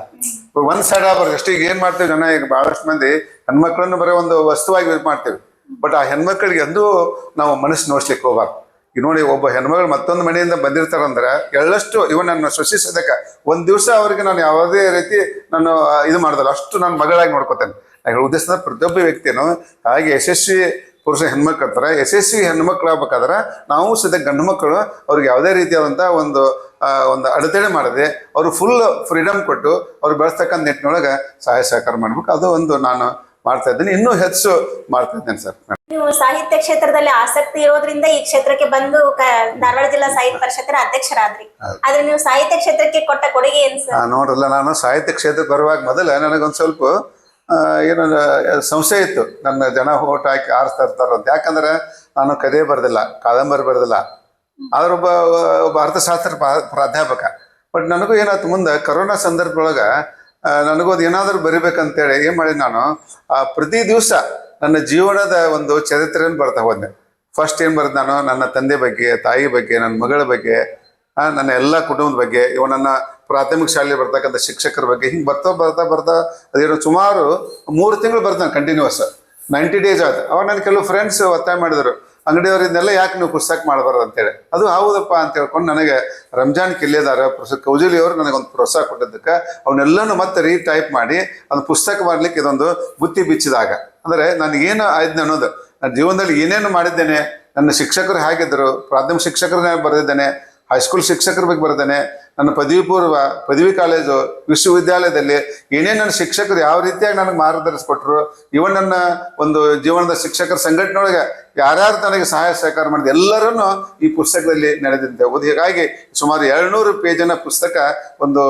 ಒಂದ್ ಸೈಡ್ ಆಗ್ಬಾರ್ದು. ಅಷ್ಟೇ ಈಗ ಏನ್ ಮಾಡ್ತೀವಿ ಜನ, ಈಗ ಬಹಳಷ್ಟು ಮಂದಿ ಹೆಣ್ಮಕ್ಳನ್ನು ಬರೀ ಒಂದು ವಸ್ತುವಾಗಿ ಇದು ಮಾಡ್ತೀವಿ. ಬಟ್ ಆ ಹೆಣ್ಮಕ್ಳಿಗೆ ಎಂದೂ ನಾವು ಮನಸ್ಸು ನೋಡ್ಸ್ಲಿಕ್ಕೆ ಹೋಗ್ಬಾರ್ದು. ಈಗ ನೋಡಿ, ಒಬ್ಬ ಹೆಣ್ಮಗಳು ಮತ್ತೊಂದು ಮನೆಯಿಂದ ಬಂದಿರ್ತಾರಂದ್ರೆ, ಎಳ್ಳಷ್ಟು ಇವನ್ ನನ್ನ ಸೊಸಿ ಸದಕ ಒಂದ್ ದಿವಸ ಅವ್ರಿಗೆ ನಾನು ಯಾವುದೇ ರೀತಿ ನಾನು ಇದು ಮಾಡೋದಲ್ಲ. ಅಷ್ಟು ನಾನು ಮಗಳಾಗಿ ನೋಡ್ಕೋತೇನೆ. ಉದ್ದೇಶದ ಪ್ರತಿಯೊಬ್ಬ ವ್ಯಕ್ತಿಯನ್ನು ಹಾಗೆ ಯಶಸ್ವಿ ಪುರುಷ ಹೆಣ್ಮಕ್ಳು ಹತ್ರ ಯಶಸ್ವಿ ಹೆಣ್ಮಕ್ಳು ಆಗ್ಬೇಕಾದ್ರೆ ನಾವು ಸದ್ಯ ಗಂಡು ಮಕ್ಕಳು ಅವ್ರಿಗೆ ಯಾವುದೇ ರೀತಿಯಾದಂಥ ಒಂದು ಒಂದು ಅಡೆತಡೆ ಮಾಡದೆ ಅವರು ಫುಲ್ ಫ್ರೀಡಮ್ ಕೊಟ್ಟು ಅವ್ರು ಬೆಳೆಸ್ತಕ್ಕಂಥ ನಿಟ್ಟಿನೊಳಗೆ ಸಹಾಯ ಸಹಕಾರ ಮಾಡ್ಬೇಕು. ಅದು ಒಂದು ನಾನು ಮಾಡ್ತಾ ಇದ್ದೀನಿ. ಇನ್ನೂ ಹೆಚ್ಚು ಮಾಡ್ತಾ ಇದ್ದೇನೆ ಸರ್. ನೀವು ಸಾಹಿತ್ಯ ಕ್ಷೇತ್ರದಲ್ಲಿ ಆಸಕ್ತಿ ಇರೋದ್ರಿಂದ ಈ ಕ್ಷೇತ್ರಕ್ಕೆ ಬಂದು ಧಾರವಾಡ ಜಿಲ್ಲಾ ಸಾಹಿತ್ಯ ಪರಿಷತ್ತರ ಅಧ್ಯಕ್ಷರಾದ್ರಿ. ಆದ್ರೆ ನೀವು ಸಾಹಿತ್ಯ ಕ್ಷೇತ್ರಕ್ಕೆ ಕೊಟ್ಟ ಕೊಡುಗೆ ಏನ್ ಸರ್? ನೋಡ್ರಲ್ಲ ನಾನು ಸಾಹಿತ್ಯ ಕ್ಷೇತ್ರಕ್ಕೆ ಬರುವಾಗ ಮೊದಲ ನನಗೊಂದು ಸ್ವಲ್ಪ ಏನು ಸಂಶಯ ಇತ್ತು. ನನ್ನ ಜನ ಓಟ್ ಹಾಕಿ ಆರಿಸ್ತಾ ಇರ್ತಾರ ಅಂತ. ಯಾಕಂದ್ರೆ ನಾನು ಕದೇ ಬರೆದಿಲ್ಲ ಕಾದಂಬರಿ ಬರೆದಿಲ್ಲ. ಆದ್ರೆ ಒಬ್ಬ ಅರ್ಥಶಾಸ್ತ್ರ ಪ್ರಾ- ಪ್ರಾಧ್ಯಾಪಕ. ಬಟ್ ನನಗೂ ಏನಾಯ್ತು ಮುಂದೆ ಕರೋನಾ ಸಂದರ್ಭದೊಳಗೆ ನನಗೂ ಅದು ಏನಾದರೂ ಬರಿಬೇಕಂತೇಳಿ ಏನು ಮಾಡಿ ನಾನು ಆ, ಪ್ರತಿ ದಿವಸ ನನ್ನ ಜೀವನದ ಒಂದು ಚರಿತ್ರೆಯನ್ನು ಬರ್ತಾ ಹೋದೆ. ಫಸ್ಟ್ ಏನು ಬರೆದು ನಾನು ನನ್ನ ತಂದೆ ಬಗ್ಗೆ ತಾಯಿ ಬಗ್ಗೆ ನನ್ನ ಮಗಳ ಬಗ್ಗೆ ನನ್ನ ಎಲ್ಲ ಕುಟುಂಬದ ಬಗ್ಗೆ ಇವ ನನ್ನ ಪ್ರಾಥಮಿಕ ಶಾಲೆಯಲ್ಲಿ ಬರ್ತಕ್ಕಂಥ ಶಿಕ್ಷಕರ ಬಗ್ಗೆ ಹಿಂಗೆ ಬರ್ತಾ ಬರ್ತಾ ಬರ್ತಾ ಅದೇನೋ ಸುಮಾರು ಮೂರು ತಿಂಗಳು ಬರ್ತಾನೆ ಕಂಟಿನ್ಯೂಸ್ ನೈಂಟಿ ಡೇಸ್ ಆಯ್ತು ಅವಾಗ ನನ್ನ ಕೆಲವು ಫ್ರೆಂಡ್ಸ್ ಒತ್ತಾಯ ಮಾಡಿದರು. ಅಂಗಡಿಯವರಿಂದೆಲ್ಲ ಯಾಕೆ ನೀವು ಪುಸ್ತಕ ಮಾಡಬಾರ್ದು ಅಂತೇಳಿ. ಅದು ಹೌದಪ್ಪ ಅಂತ ಹೇಳ್ಕೊಂಡು ನನಗೆ ರಂಜಾನ್ ಕಿಲ್ಲೆದಾರ ಪ್ರೊಫೆಸರ್ ಕೌಜಲಿ ಅವರು ನನಗೊಂದು ಪ್ರೋತ್ಸಾಹ ಕೊಟ್ಟಿದ್ದಕ್ಕೆ ಅವನ್ನೆಲ್ಲನೂ ಮತ್ತೆ ರೀಟೈಪ್ ಮಾಡಿ ಅದು ಪುಸ್ತಕ ಮಾಡಲಿಕ್ಕೆ ಇದೊಂದು ಬುತ್ತಿ ಬಿಚ್ಚಿದಾಗ. ಅಂದರೆ ನನಗೇನು ಆಯ್ತು ಅನ್ನೋದು. ನನ್ನ ಜೀವನದಲ್ಲಿ ಏನೇನು ಮಾಡಿದ್ದೇನೆ, ನನ್ನ ಶಿಕ್ಷಕರು ಹೇಗಿದ್ದರು ಪ್ರಾಥಮಿಕ ಶಿಕ್ಷಕರನ್ನ ಬರೆದಿದ್ದೇನೆ ಹೈಸ್ಕೂಲ್ ಶಿಕ್ಷಕರ ಬಗ್ಗೆ ಬರೆದೇನೆ ನನ್ನ ಪದವಿ ಪೂರ್ವ, ಪದವಿ ಕಾಲೇಜು ವಿಶ್ವವಿದ್ಯಾಲಯದಲ್ಲಿ ಏನೇನು ನನ್ನ ಶಿಕ್ಷಕರು ಯಾವ ರೀತಿಯಾಗಿ ನನಗೆ ಮಾರ್ಗದರ್ಶಿಸ್ಕೊಟ್ರು ಇವನ್ ನನ್ನ ಒಂದು ಜೀವನದ ಶಿಕ್ಷಕರ ಸಂಘಟನೆಯೊಳಗೆ ಯಾರ್ಯಾರು ನನಗೆ ಸಹಾಯ ಸಹಕಾರ ಮಾಡಿದ ಎಲ್ಲರನ್ನು ಈ ಪುಸ್ತಕದಲ್ಲಿ ನಡೆದಿದ್ದೆ. ಹೀಗಾಗಿ ಸುಮಾರು ಏಳ್ನೂರು ಪೇಜಿನ ಪುಸ್ತಕ ಒಂದು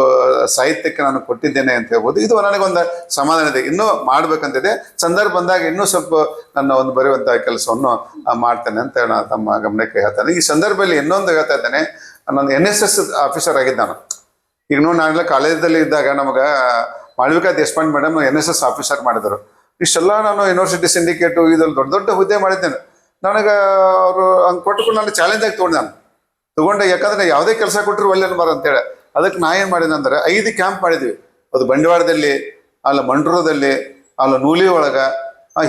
ಸಾಹಿತ್ಯಕ್ಕೆ ನಾನು ಕೊಟ್ಟಿದ್ದೇನೆ ಅಂತ ಹೇಳ್ಬೋದು. ಇದು ನನಗೊಂದು ಸಮಾಧಾನ ಇದೆ. ಇನ್ನೂ ಮಾಡ್ಬೇಕಂತಿದೆ. ಸಂದರ್ಭ ಬಂದಾಗ ಇನ್ನೂ ಸ್ವಲ್ಪ ನನ್ನ ಒಂದು ಬರೆಯುವಂತಹ ಕೆಲಸವನ್ನು ಮಾಡ್ತೇನೆ ಅಂತ ನಾನು ತಮ್ಮ ಗಮನಕ್ಕೆ ಹೇಳ್ತೇನೆ. ಈ ಸಂದರ್ಭದಲ್ಲಿ ಇನ್ನೊಂದು ಹೇಳ್ತಾ ಇದ್ದೇನೆ. ನಾನು ಎನ್ ಎಸ್ ಎಸ್ ಆಫೀಸರ್ ಆಗಿದ್ದ ನಾನು. ಈಗ ನೋಡಿ ನಾನೆಲ್ಲ ಕಾಲೇಜಲ್ಲಿ ಇದ್ದಾಗ ನಮಗೆ Malavika Deshpande madam N S S officer ಮಾಡಿದರು. ಇಷ್ಟೆಲ್ಲ ನಾನು ಯೂನಿವರ್ಸಿಟಿ ಸಿಂಡಿಕೇಟು ಇದ್ರಲ್ಲಿ ದೊಡ್ಡ ದೊಡ್ಡ ಹುದ್ದೆ ಮಾಡಿದ್ದೇನೆ. ನನಗೆ ಅವರು ಹಂಗೆ ಕೊಟ್ಟುಕೊಂಡು ನಾನು ಚಾಲೆಂಜ್ ಆಗಿ ತೊಗೊಂಡೆ ನಾನು. ತಗೊಂಡೆ, ಯಾಕಂದ್ರೆ ಯಾವುದೇ ಕೆಲಸ ಕೊಟ್ಟರು ಒಳ್ಳೆ ಬರ ಅಂತೇಳಿ ಅದಕ್ಕೆ ನಾ ಏನು ಮಾಡಿದೆ ಅಂದರೆ ಐದು ಕ್ಯಾಂಪ್ ಮಾಡಿದ್ವಿ. ಅದು ಬಂಡವಾಳದಲ್ಲಿ, ಅಲ್ಲ ಮಂಡ್ರದಲ್ಲಿ ಅಲ್ಲ ನೂಲಿ ಒಳಗೆ.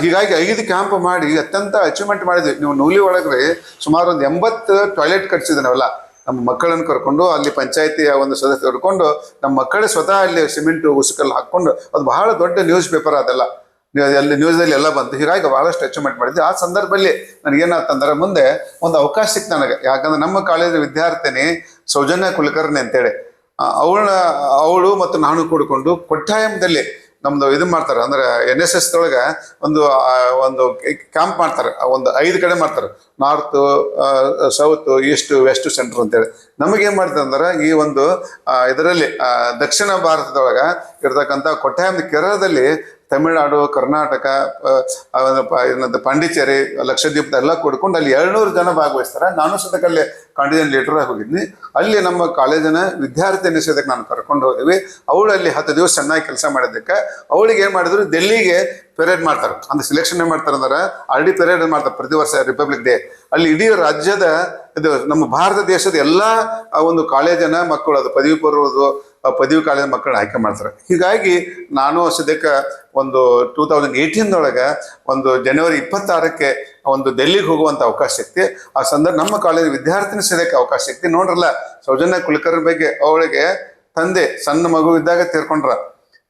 ಹೀಗಾಗಿ ಐದು ಕ್ಯಾಂಪ್ ಮಾಡಿ ಅತ್ಯಂತ ಅಚೀವ್ಮೆಂಟ್ ಮಾಡಿದ್ವಿ. ನೀವು ನೂಲಿ ಒಳಗ್ರಿ ಸುಮಾರು ಒಂದು ಎಂಬತ್ತು ಟಾಯ್ಲೆಟ್ ಕಟ್ಸಿದ್ವಿ ನಾವೆಲ್ಲ. ನಮ್ಮ ಮಕ್ಕಳನ್ನು ಕರ್ಕೊಂಡು ಅಲ್ಲಿ ಪಂಚಾಯಿತಿಯ ಒಂದು ಸದಸ್ಯರು ಕರ್ಕೊಂಡು ನಮ್ಮ ಮಕ್ಕಳೇ ಸ್ವತಃ ಅಲ್ಲಿ ಸಿಮೆಂಟು, ಉಸುಕಲ್ಲಿ ಹಾಕ್ಕೊಂಡು ಅದು ಬಹಳ ದೊಡ್ಡ ನ್ಯೂಸ್ ಪೇಪರ್ ಅದೆಲ್ಲ. ಅಲ್ಲಿ ನ್ಯೂಸಲ್ಲಿ ಎಲ್ಲ ಬಂತು. ಹೀಗಾಗಿ ಬಹಳಷ್ಟು ಅಚೀವ್ಮೆಂಟ್ ಮಾಡಿದ್ವಿ. ಆ ಸಂದರ್ಭದಲ್ಲಿ ನನಗೇನಾಗ್ತಂದ್ರೆ ಮುಂದೆ ಒಂದು ಅವಕಾಶ ಸಿಕ್ತು ನನಗೆ. ಯಾಕಂದ್ರೆ ನಮ್ಮ ಕಾಲೇಜು ವಿದ್ಯಾರ್ಥಿನಿ ಸೌಜನ್ಯ ಕುಲಕರ್ಣಿ ಅಂತೇಳಿ. ಅವಳ, ಅವಳು ಮತ್ತು ನಾನು ಕೂಡಿಕೊಂಡು ಕೊಟ್ಟಾಯಮದಲ್ಲಿ ನಮ್ದು ಇದು ಮಾಡ್ತಾರೆ, ಅಂದ್ರೆ ಎನ್ ಎಸ್ ಎಸ್ ಒಳಗೆ ಒಂದು ಒಂದು ಕ್ಯಾಂಪ್ ಮಾಡ್ತಾರೆ ಒಂದು ಐದು ಕಡೆ ಮಾಡ್ತಾರೆ. North south east west centre ಅಂತೇಳಿ. ನಮಗೇನು ಮಾಡ್ತಾರೆ ಅಂದ್ರೆ ಈ ಒಂದು ಇದರಲ್ಲಿ ದಕ್ಷಿಣ ಭಾರತದೊಳಗೆ ಇರ್ತಕ್ಕಂಥ ಕೊಟ್ಟಾಯಂ ಕೇರಳದಲ್ಲಿ ತಮಿಳುನಾಡು, ಕರ್ನಾಟಕ ಏನಂತ ಪಾಂಡಿಚೇರಿ ಲಕ್ಷದ್ವೀಪ ಎಲ್ಲ ಕೂಡ್ಕೊಂಡು ಅಲ್ಲಿ ಏಳ್ನೂರು ಜನ ಭಾಗವಹಿಸ್ತಾರೆ. ನಾನು ಸದಕ್ಕೆ ಅಲ್ಲಿ ಕಾಂಡಿಜನ್ ಲೀಡರ್ ಹೋಗಿದ್ನಿ ಅಲ್ಲಿ ನಮ್ಮ ಕಾಲೇಜಿನ ವಿದ್ಯಾರ್ಥಿ ನಿಷೇಧಕ್ಕೆ ನಾನು ಕರ್ಕೊಂಡು ಹೋದ್ವಿ. ಅವಳು ಅಲ್ಲಿ ಹತ್ತು ದಿವಸ ಚೆನ್ನಾಗಿ ಕೆಲಸ ಮಾಡಿದ್ದಕ್ಕೆ. ಅವಳಿಗೆ ಏನು ಮಾಡಿದ್ರು ಡೆಲ್ಲಿಗೆ ಪೆರೇಡ್ ಮಾಡ್ತಾರೆ. ಅಂದ್ರೆ ಸೆಲೆಕ್ಷನ್ ಏನು ಮಾಡ್ತಾರೆ ಅಂದ್ರೆ ಆರ್ ಡಿ ಪೆರೇಡ್ ಮಾಡ್ತಾರೆ ಪ್ರತಿ ವರ್ಷ ರಿಪಬ್ಲಿಕ್ ಡೇ ಅಲ್ಲಿ ಇಡೀ ರಾಜ್ಯದ, ಇದು ನಮ್ಮ ಭಾರತ ದೇಶದ ಎಲ್ಲ ಒಂದು ಕಾಲೇಜಿನ ಮಕ್ಕಳು, ಅದು ಪದವಿ ಪೂರ್ವದು ಪದವಿ ಕಾಲೇಜ್ ಮಕ್ಕಳನ್ನ ಆಯ್ಕೆ ಮಾಡ್ತಾರೆ. ಹೀಗಾಗಿ ನಾನು ಸದ್ಯಕ್ಕೆ ಒಂದು ಟೂ ತೌಸಂಡ್ ಏಯ್ಟೀನ್ದೊಳಗೆ ಒಂದು ಜನವರಿ ಇಪ್ಪತ್ತಾರಕ್ಕೆ ಒಂದು ಡೆಲ್ಲಿಗೆ ಹೋಗುವಂಥ ಅವಕಾಶ ಸಿಕ್ತಿ. ಆ ಸಂದರ್ಭ ನಮ್ಮ ಕಾಲೇಜ್ ವಿದ್ಯಾರ್ಥಿನಿ ಸದ್ಯಕ್ಕೆ ಅವಕಾಶ ಸಿಕ್ತಿ. ನೋಡ್ರಲ್ಲ, ಸೌಜನ್ಯ ಕುಲಕರ್ಣಿ ಬಗ್ಗೆ ಅವಳಿಗೆ ತಂದೆ, ಸಣ್ಣ ಮಗು ಇದ್ದಾಗ ತೀರ್ಕೊಂಡ್ರ,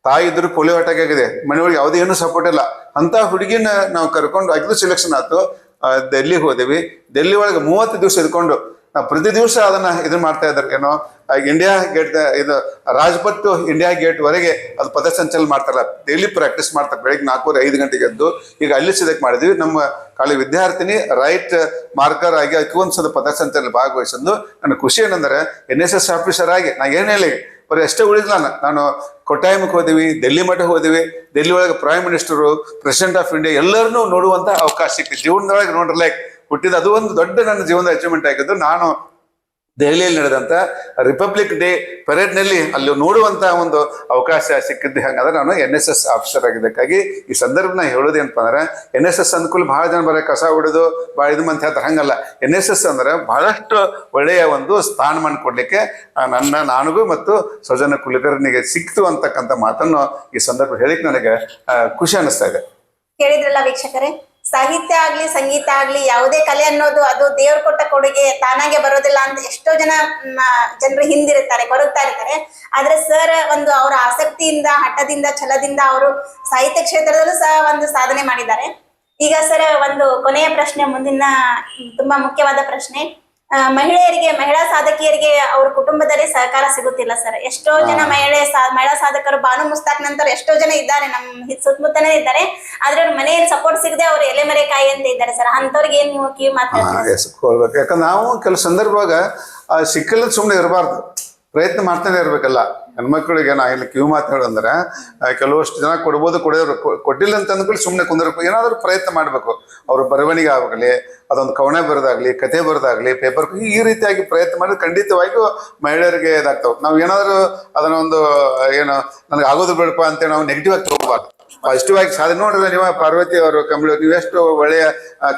ತಾಯಿ ಇದ್ರು ಪೋಲಿಯೋ ಅಟ್ಯಾಕ್ ಆಗಿದೆ. ಮನೆಯೊಳಗೆ ಯಾವುದೇ ಏನು ಸಪೋರ್ಟ್ ಇಲ್ಲ. ಅಂತ ಹುಡುಗಿನ ನಾವು ಕರ್ಕೊಂಡು ಅದು ಸೆಲೆಕ್ಷನ್ ಆಯ್ತು. ಡೆಲ್ಲಿಗೆ ಹೋದೆವಿ. ಡೆಲ್ಲಿ ಒಳಗೆ ಮೂವತ್ತು ದಿವಸ ಇದ್ಕೊಂಡು ಪ್ರತಿ ದಿವಸ ಅದನ್ನ ಇದು ಮಾಡ್ತಾ ಇದ್ದಾರೆ. ಏನೋ ಇಂಡಿಯಾ ಗೇಟ್ ಇದು ರಾಜ್ಪಥ್ ಇಂಡಿಯಾ ಗೇಟ್ ವರೆಗೆ ಅದು ಪಥಸಂಚಲನ ಮಾಡ್ತಾರಲ್ಲ. ಡೈಲಿ ಪ್ರಾಕ್ಟೀಸ್ ಮಾಡ್ತಾರೆ. ಬೆಳಿಗ್ಗೆ ನಾಲ್ಕೂವರೆ, ಐದು ಗಂಟೆಗೆ ಎದ್ದು ಈಗ ಅಲ್ಲಿ ಸಿದಕ್ ಮಾಡಿದ್ವಿ. ನಮ್ಮ ಕಾಲೇಜ್ ವಿದ್ಯಾರ್ಥಿನಿ ರೈಟ್ ಮಾರ್ಕರ್ ಆಗಿ ಅದಕ್ಕೆ ಪದ ಪಥಸಂಚಲನ ಭಾಗವಹಿಸಿದ್ದು. ನನ್ನ ಖುಷಿ ಏನಂದ್ರೆ ಎನ್ ಎಸ್ ಎಸ್ ಆಫೀಸರ್ ಆಗಿ ನಾ ಏನ್ ಹೇಳಿ, ಬರೀ ಎಷ್ಟೇ ಉಳಿದಿಲ್ಲ ನಾನು. ಕೊಟ್ಟಾಯಮಕ್ಕೆ ಹೋದಿವಿ ಡೆಲ್ಲಿ ಮಠಕ್ಕೆ ಹೋದಿವಿ. ಡೆಲ್ಲಿ ಒಳಗೆ prime minister president of India ಎಲ್ಲರನ್ನೂ ನೋಡುವಂತ ಅವಕಾಶ ಸಿಕ್ಕಿದೆ. ಜೀವನದೊಳಗೆ ನೋಡ್ರಲ್ಲ ಹುಟ್ಟಿದ ಅದು ಒಂದು ದೊಡ್ಡ ನನ್ನ ಜೀವನದ ಅಚೀವ್ಮೆಂಟ್ ಆಗಿದ್ದು, ನಾನು ದೆಹಲಿಯಲ್ಲಿ ನಡೆದಂತ ರಿಪಬ್ಲಿಕ್ ಡೇ ಪರೇಡ್ನಲ್ಲಿ ಅಲ್ಲಿ ನೋಡುವಂತ ಒಂದು ಅವಕಾಶ ಸಿಕ್ಕಿದ್ದು ಹಂಗಂದ್ರೆ ನಾನು ಎನ್ ಎಸ್ ಎಸ್ ಆಫೀಸರ್ ಆಗಿದ್ದಕ್ಕಾಗಿ ಈ ಸಂದರ್ಭನ ಹೇಳೋದೇನಪ್ಪ ಅಂದ್ರೆ ಎನ್ ಎಸ್ ಎಸ್ ಅನುಕೂಲ ಬಹಳ ಜನ ಬರೋ ಕಸ ಹೊಡೆದು ಭಾಳ ಇದು ಅಂತ ಹೇಳ್ತಾರೆ ಹಂಗಲ್ಲ. ಎನ್ ಎಸ್ ಎಸ್ ಅಂದ್ರೆ ಬಹಳಷ್ಟು ಒಳ್ಳೆಯ ಒಂದು ಸ್ಥಾನಮಾನ ಕೊಡ್ಲಿಕ್ಕೆ ನನ್ನ, ನಾನಿಗೂ ಮತ್ತು ಸ್ವಜನ ಕುಲಕರ್ಣಿಗೆ ಸಿಕ್ತು ಅಂತಕ್ಕಂಥ ಮಾತನ್ನು ಈ ಸಂದರ್ಭ ಹೇಳಿಕ್ ನನಗೆ ಖುಷಿ ಅನಿಸ್ತಾ ಇದೆ. ಕೇಳಿದ್ರಲ್ಲ ವೀಕ್ಷಕರೇ? ಸಾಹಿತ್ಯ ಆಗ್ಲಿ, ಸಂಗೀತ ಆಗ್ಲಿ, ಯಾವುದೇ ಕಲೆ ಅನ್ನೋದು ಅದು ದೇವ್ರ ಕೊಟ್ಟ ಕೊಡುಗೆ ತಾನಾಗೆ ಬರೋದಿಲ್ಲ ಅಂತ ಎಷ್ಟೋ ಜನ ಜನರು ಹಿಂದಿರುತ್ತಾರೆ ಬರುತ್ತಾ ಇರ್ತಾರೆ. ಆದ್ರೆ ಸರ್ ಒಂದು ಅವರ ಆಸಕ್ತಿಯಿಂದ, ಹಠದಿಂದ, ಛಲದಿಂದ ಅವರು ಸಾಹಿತ್ಯ ಕ್ಷೇತ್ರದಲ್ಲೂ ಸಹ ಒಂದು ಸಾಧನೆ ಮಾಡಿದ್ದಾರೆ. ಈಗ ಸರ್ ಒಂದು ಕೊನೆಯ ಪ್ರಶ್ನೆ, ಮುಂದಿನ, ತುಂಬಾ ಮುಖ್ಯವಾದ ಪ್ರಶ್ನೆ. ಮಹಿಳೆಯರಿಗೆ ಮಹಿಳಾ ಸಾಧಕಿಯರಿಗೆ ಅವ್ರ ಕುಟುಂಬದಲ್ಲಿ ಸಹಕಾರ ಸಿಗುತ್ತಿಲ್ಲ ಸರ್. ಎಷ್ಟೋ ಜನ ಮಹಿಳೆ ಮಹಿಳಾ ಸಾಧಕರು ಬಾನು ಮುಸ್ತಾಕ್ ನಂತರ ಎಷ್ಟೋ ಜನ ಇದ್ದಾರೆ. ನಮ್ಮ ಸುತ್ತಮುತ್ತನೇ ಇದ್ದಾರೆ. ಆದ್ರೆ ಅವ್ರ ಮನೆಯಲ್ಲಿ ಸಪೋರ್ಟ್ ಸಿಗದೆ ಅವ್ರು ಎಲೆಮರೆ ಕಾಯಿ ಅಂತ ಇದ್ದಾರೆ ಸರ್. ಅಂತವ್ರಿಗೆ ಏನ್ ನೀವು ಕಿವಿ ಮಾತಾಡ್ತೀವಿ ಯಾಕಂದ್ರೆ ನಾವು ಕೆಲವು ಸಂದರ್ಭವಾಗ ಸಿಕ್ಕಿಲ್ಲ ಸುಮ್ಮನೆ ಇರಬಾರ್ದು. ಪ್ರಯತ್ನ ಮಾಡ್ತಾನೆ ಇರ್ಬೇಕಲ್ಲ. ಹೆಣ್ಮಕ್ಳಿಗೆ ನಾ ಇಲ್ಲಿ ಕಿವಿ ಮಾತಾಡಂದ್ರೆ ಕೆಲವಷ್ಟು ಜನ ಕೊಡ್ಬೋದು ಕೊಡೋರು ಕೊಟ್ಟಿಲ್ಲ ಅಂತ ಅಂದ್ಕೊಳ್ಳಿ ಸುಮ್ಮನೆ ಕುಂದಿರ್ಬೇಕು ಏನಾದರೂ ಪ್ರಯತ್ನ ಮಾಡಬೇಕು. ಅವ್ರ ಬರವಣಿಗೆ ಆಗಲಿ, ಅದೊಂದು ಕವಣೆ ಬರೋದಾಗ್ಲಿ ಕತೆ ಬರೋದಾಗ್ಲಿ ಪೇಪರ್ ಈ ರೀತಿಯಾಗಿ ಪ್ರಯತ್ನ ಮಾಡಿದ್ರೆ ಖಂಡಿತವಾಗಿಯೂ ಮಹಿಳೆಯರಿಗೆ ಇದಾಗ್ತವೆ. ನಾವು ಏನಾದರೂ ಅದನ್ನ ಒಂದು, ಏನು, ನನಗೆ ಆಗೋದು ಬೇಡಪ್ಪ ಅಂತ ನಾವು ನೆಗೆಟಿವ್ ಆಗಿ ತಗೋಬಾರ್ದು. ಪಾಸಿಟಿವ್ ಆಗಿ ಸಾಧನೆ ನೋಡ್ರಿ ನೀವು ಪಾರ್ವತಿ ಅವರು, ಕಂಬಳಿ ನೀವು ಎಷ್ಟು ಒಳ್ಳೆಯ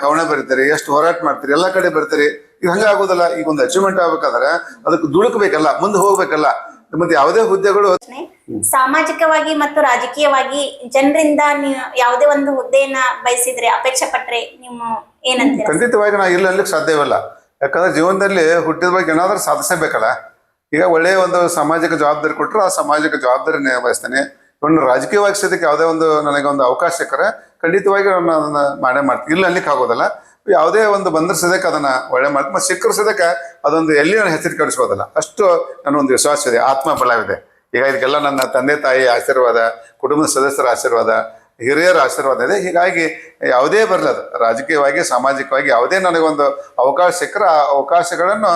ಕವಣೆ ಬರೀತೀರಿ, ಎಷ್ಟು ಹೋರಾಟ ಮಾಡ್ತೀರಿ, ಎಲ್ಲ ಕಡೆ ಬರ್ತೀರಿ ಈಗ ಹಂಗಾಗೋದಲ್ಲ ಈಗ ಒಂದು ಅಚೀವ್ಮೆಂಟ್ ಆಗ್ಬೇಕಾದ್ರೆ ಅದಕ್ಕೆ ದುಡುಕ್ಬೇಕಲ್ಲ, ಮುಂದೆ ಹೋಗ್ಬೇಕಲ್ಲ. ಮತ್ತೆ ಯಾವುದೇ ಹುದ್ದೆಗಳು ಸಾಮಾಜಿಕವಾಗಿ ಮತ್ತು ರಾಜಕೀಯವಾಗಿ ಜನರಿಂದ ನೀವು ಯಾವುದೇ ಒಂದು ಹುದ್ದೆಯನ್ನ ಬಯಸಿದ್ರೆ ಅಪೇಕ್ಷೆ ಪಟ್ರೆ ನೀವು ಏನಂತೀರ? ಖಂಡಿತವಾಗಿ ನಾವು ಇಲ್ಲ ಅನ್ಲಿಕ್ಕೆ ಸಾಧ್ಯವಿಲ್ಲ. ಯಾಕಂದ್ರೆ ಜೀವನದಲ್ಲಿ ಹುಟ್ಟಿದ ಬಗ್ಗೆ ಏನಾದ್ರೂ ಸಾಧಿಸಬೇಕಲ್ಲ. ಈಗ ಒಳ್ಳೆಯ ಒಂದು ಸಾಮಾಜಿಕ ಜವಾಬ್ದಾರಿ ಕೊಟ್ಟರು ಆ ಸಾಮಾಜಿಕ ಜವಾಬ್ದಾರಿ ನಿರ್ವಹಿಸ್ತೇನೆ ಒಂದು ರಾಜಕೀಯವಾಗಿ ಸದ್ಯಕ್ಕೆ ಯಾವುದೇ ಒಂದು ನನಗೆ ಒಂದು ಅವಕಾಶ ಸಿಕ್ಕರೆ ಖಂಡಿತವಾಗಿ ನಾನು ಅದನ್ನು ಮಾಡೇ ಮಾಡ್ತೀನಿ. ಇಲ್ಲ ಅನ್ಲಿಕ್ಕೆ ಆಗೋದಲ್ಲ ಯಾವುದೇ ಒಂದು ಬಂದ್ರ ಸದಕ್ಕೆ ಅದನ್ನ ಒಳ್ಳೆ ಮತ್ತೆ ಸದ್ಯಕ್ಕೆ ಅದೊಂದು ಎಲ್ಲಿ ನಾನು ಹೆಸರು ಕೆಡಿಸೋದಲ್ಲ ಅಷ್ಟು ನನ್ನೊಂದು ವಿಶ್ವಾಸ ಇದೆ, ಆತ್ಮಬಲವಿದೆ. ಈಗ ಇದಕ್ಕೆಲ್ಲ ನನ್ನ ತಂದೆ ತಾಯಿ ಆಶೀರ್ವಾದ, ಕುಟುಂಬದ ಸದಸ್ಯರ ಆಶೀರ್ವಾದ, ಹಿರಿಯರ ಆಶೀರ್ವಾದ ಇದೆ. ಹೀಗಾಗಿ ಯಾವುದೇ ಬರಲದು ರಾಜಕೀಯವಾಗಿ, ಸಾಮಾಜಿಕವಾಗಿ ಯಾವುದೇ ನನಗೊಂದು ಅವಕಾಶ ಸಿಕ್ಕರೆ ಆ ಅವಕಾಶಗಳನ್ನು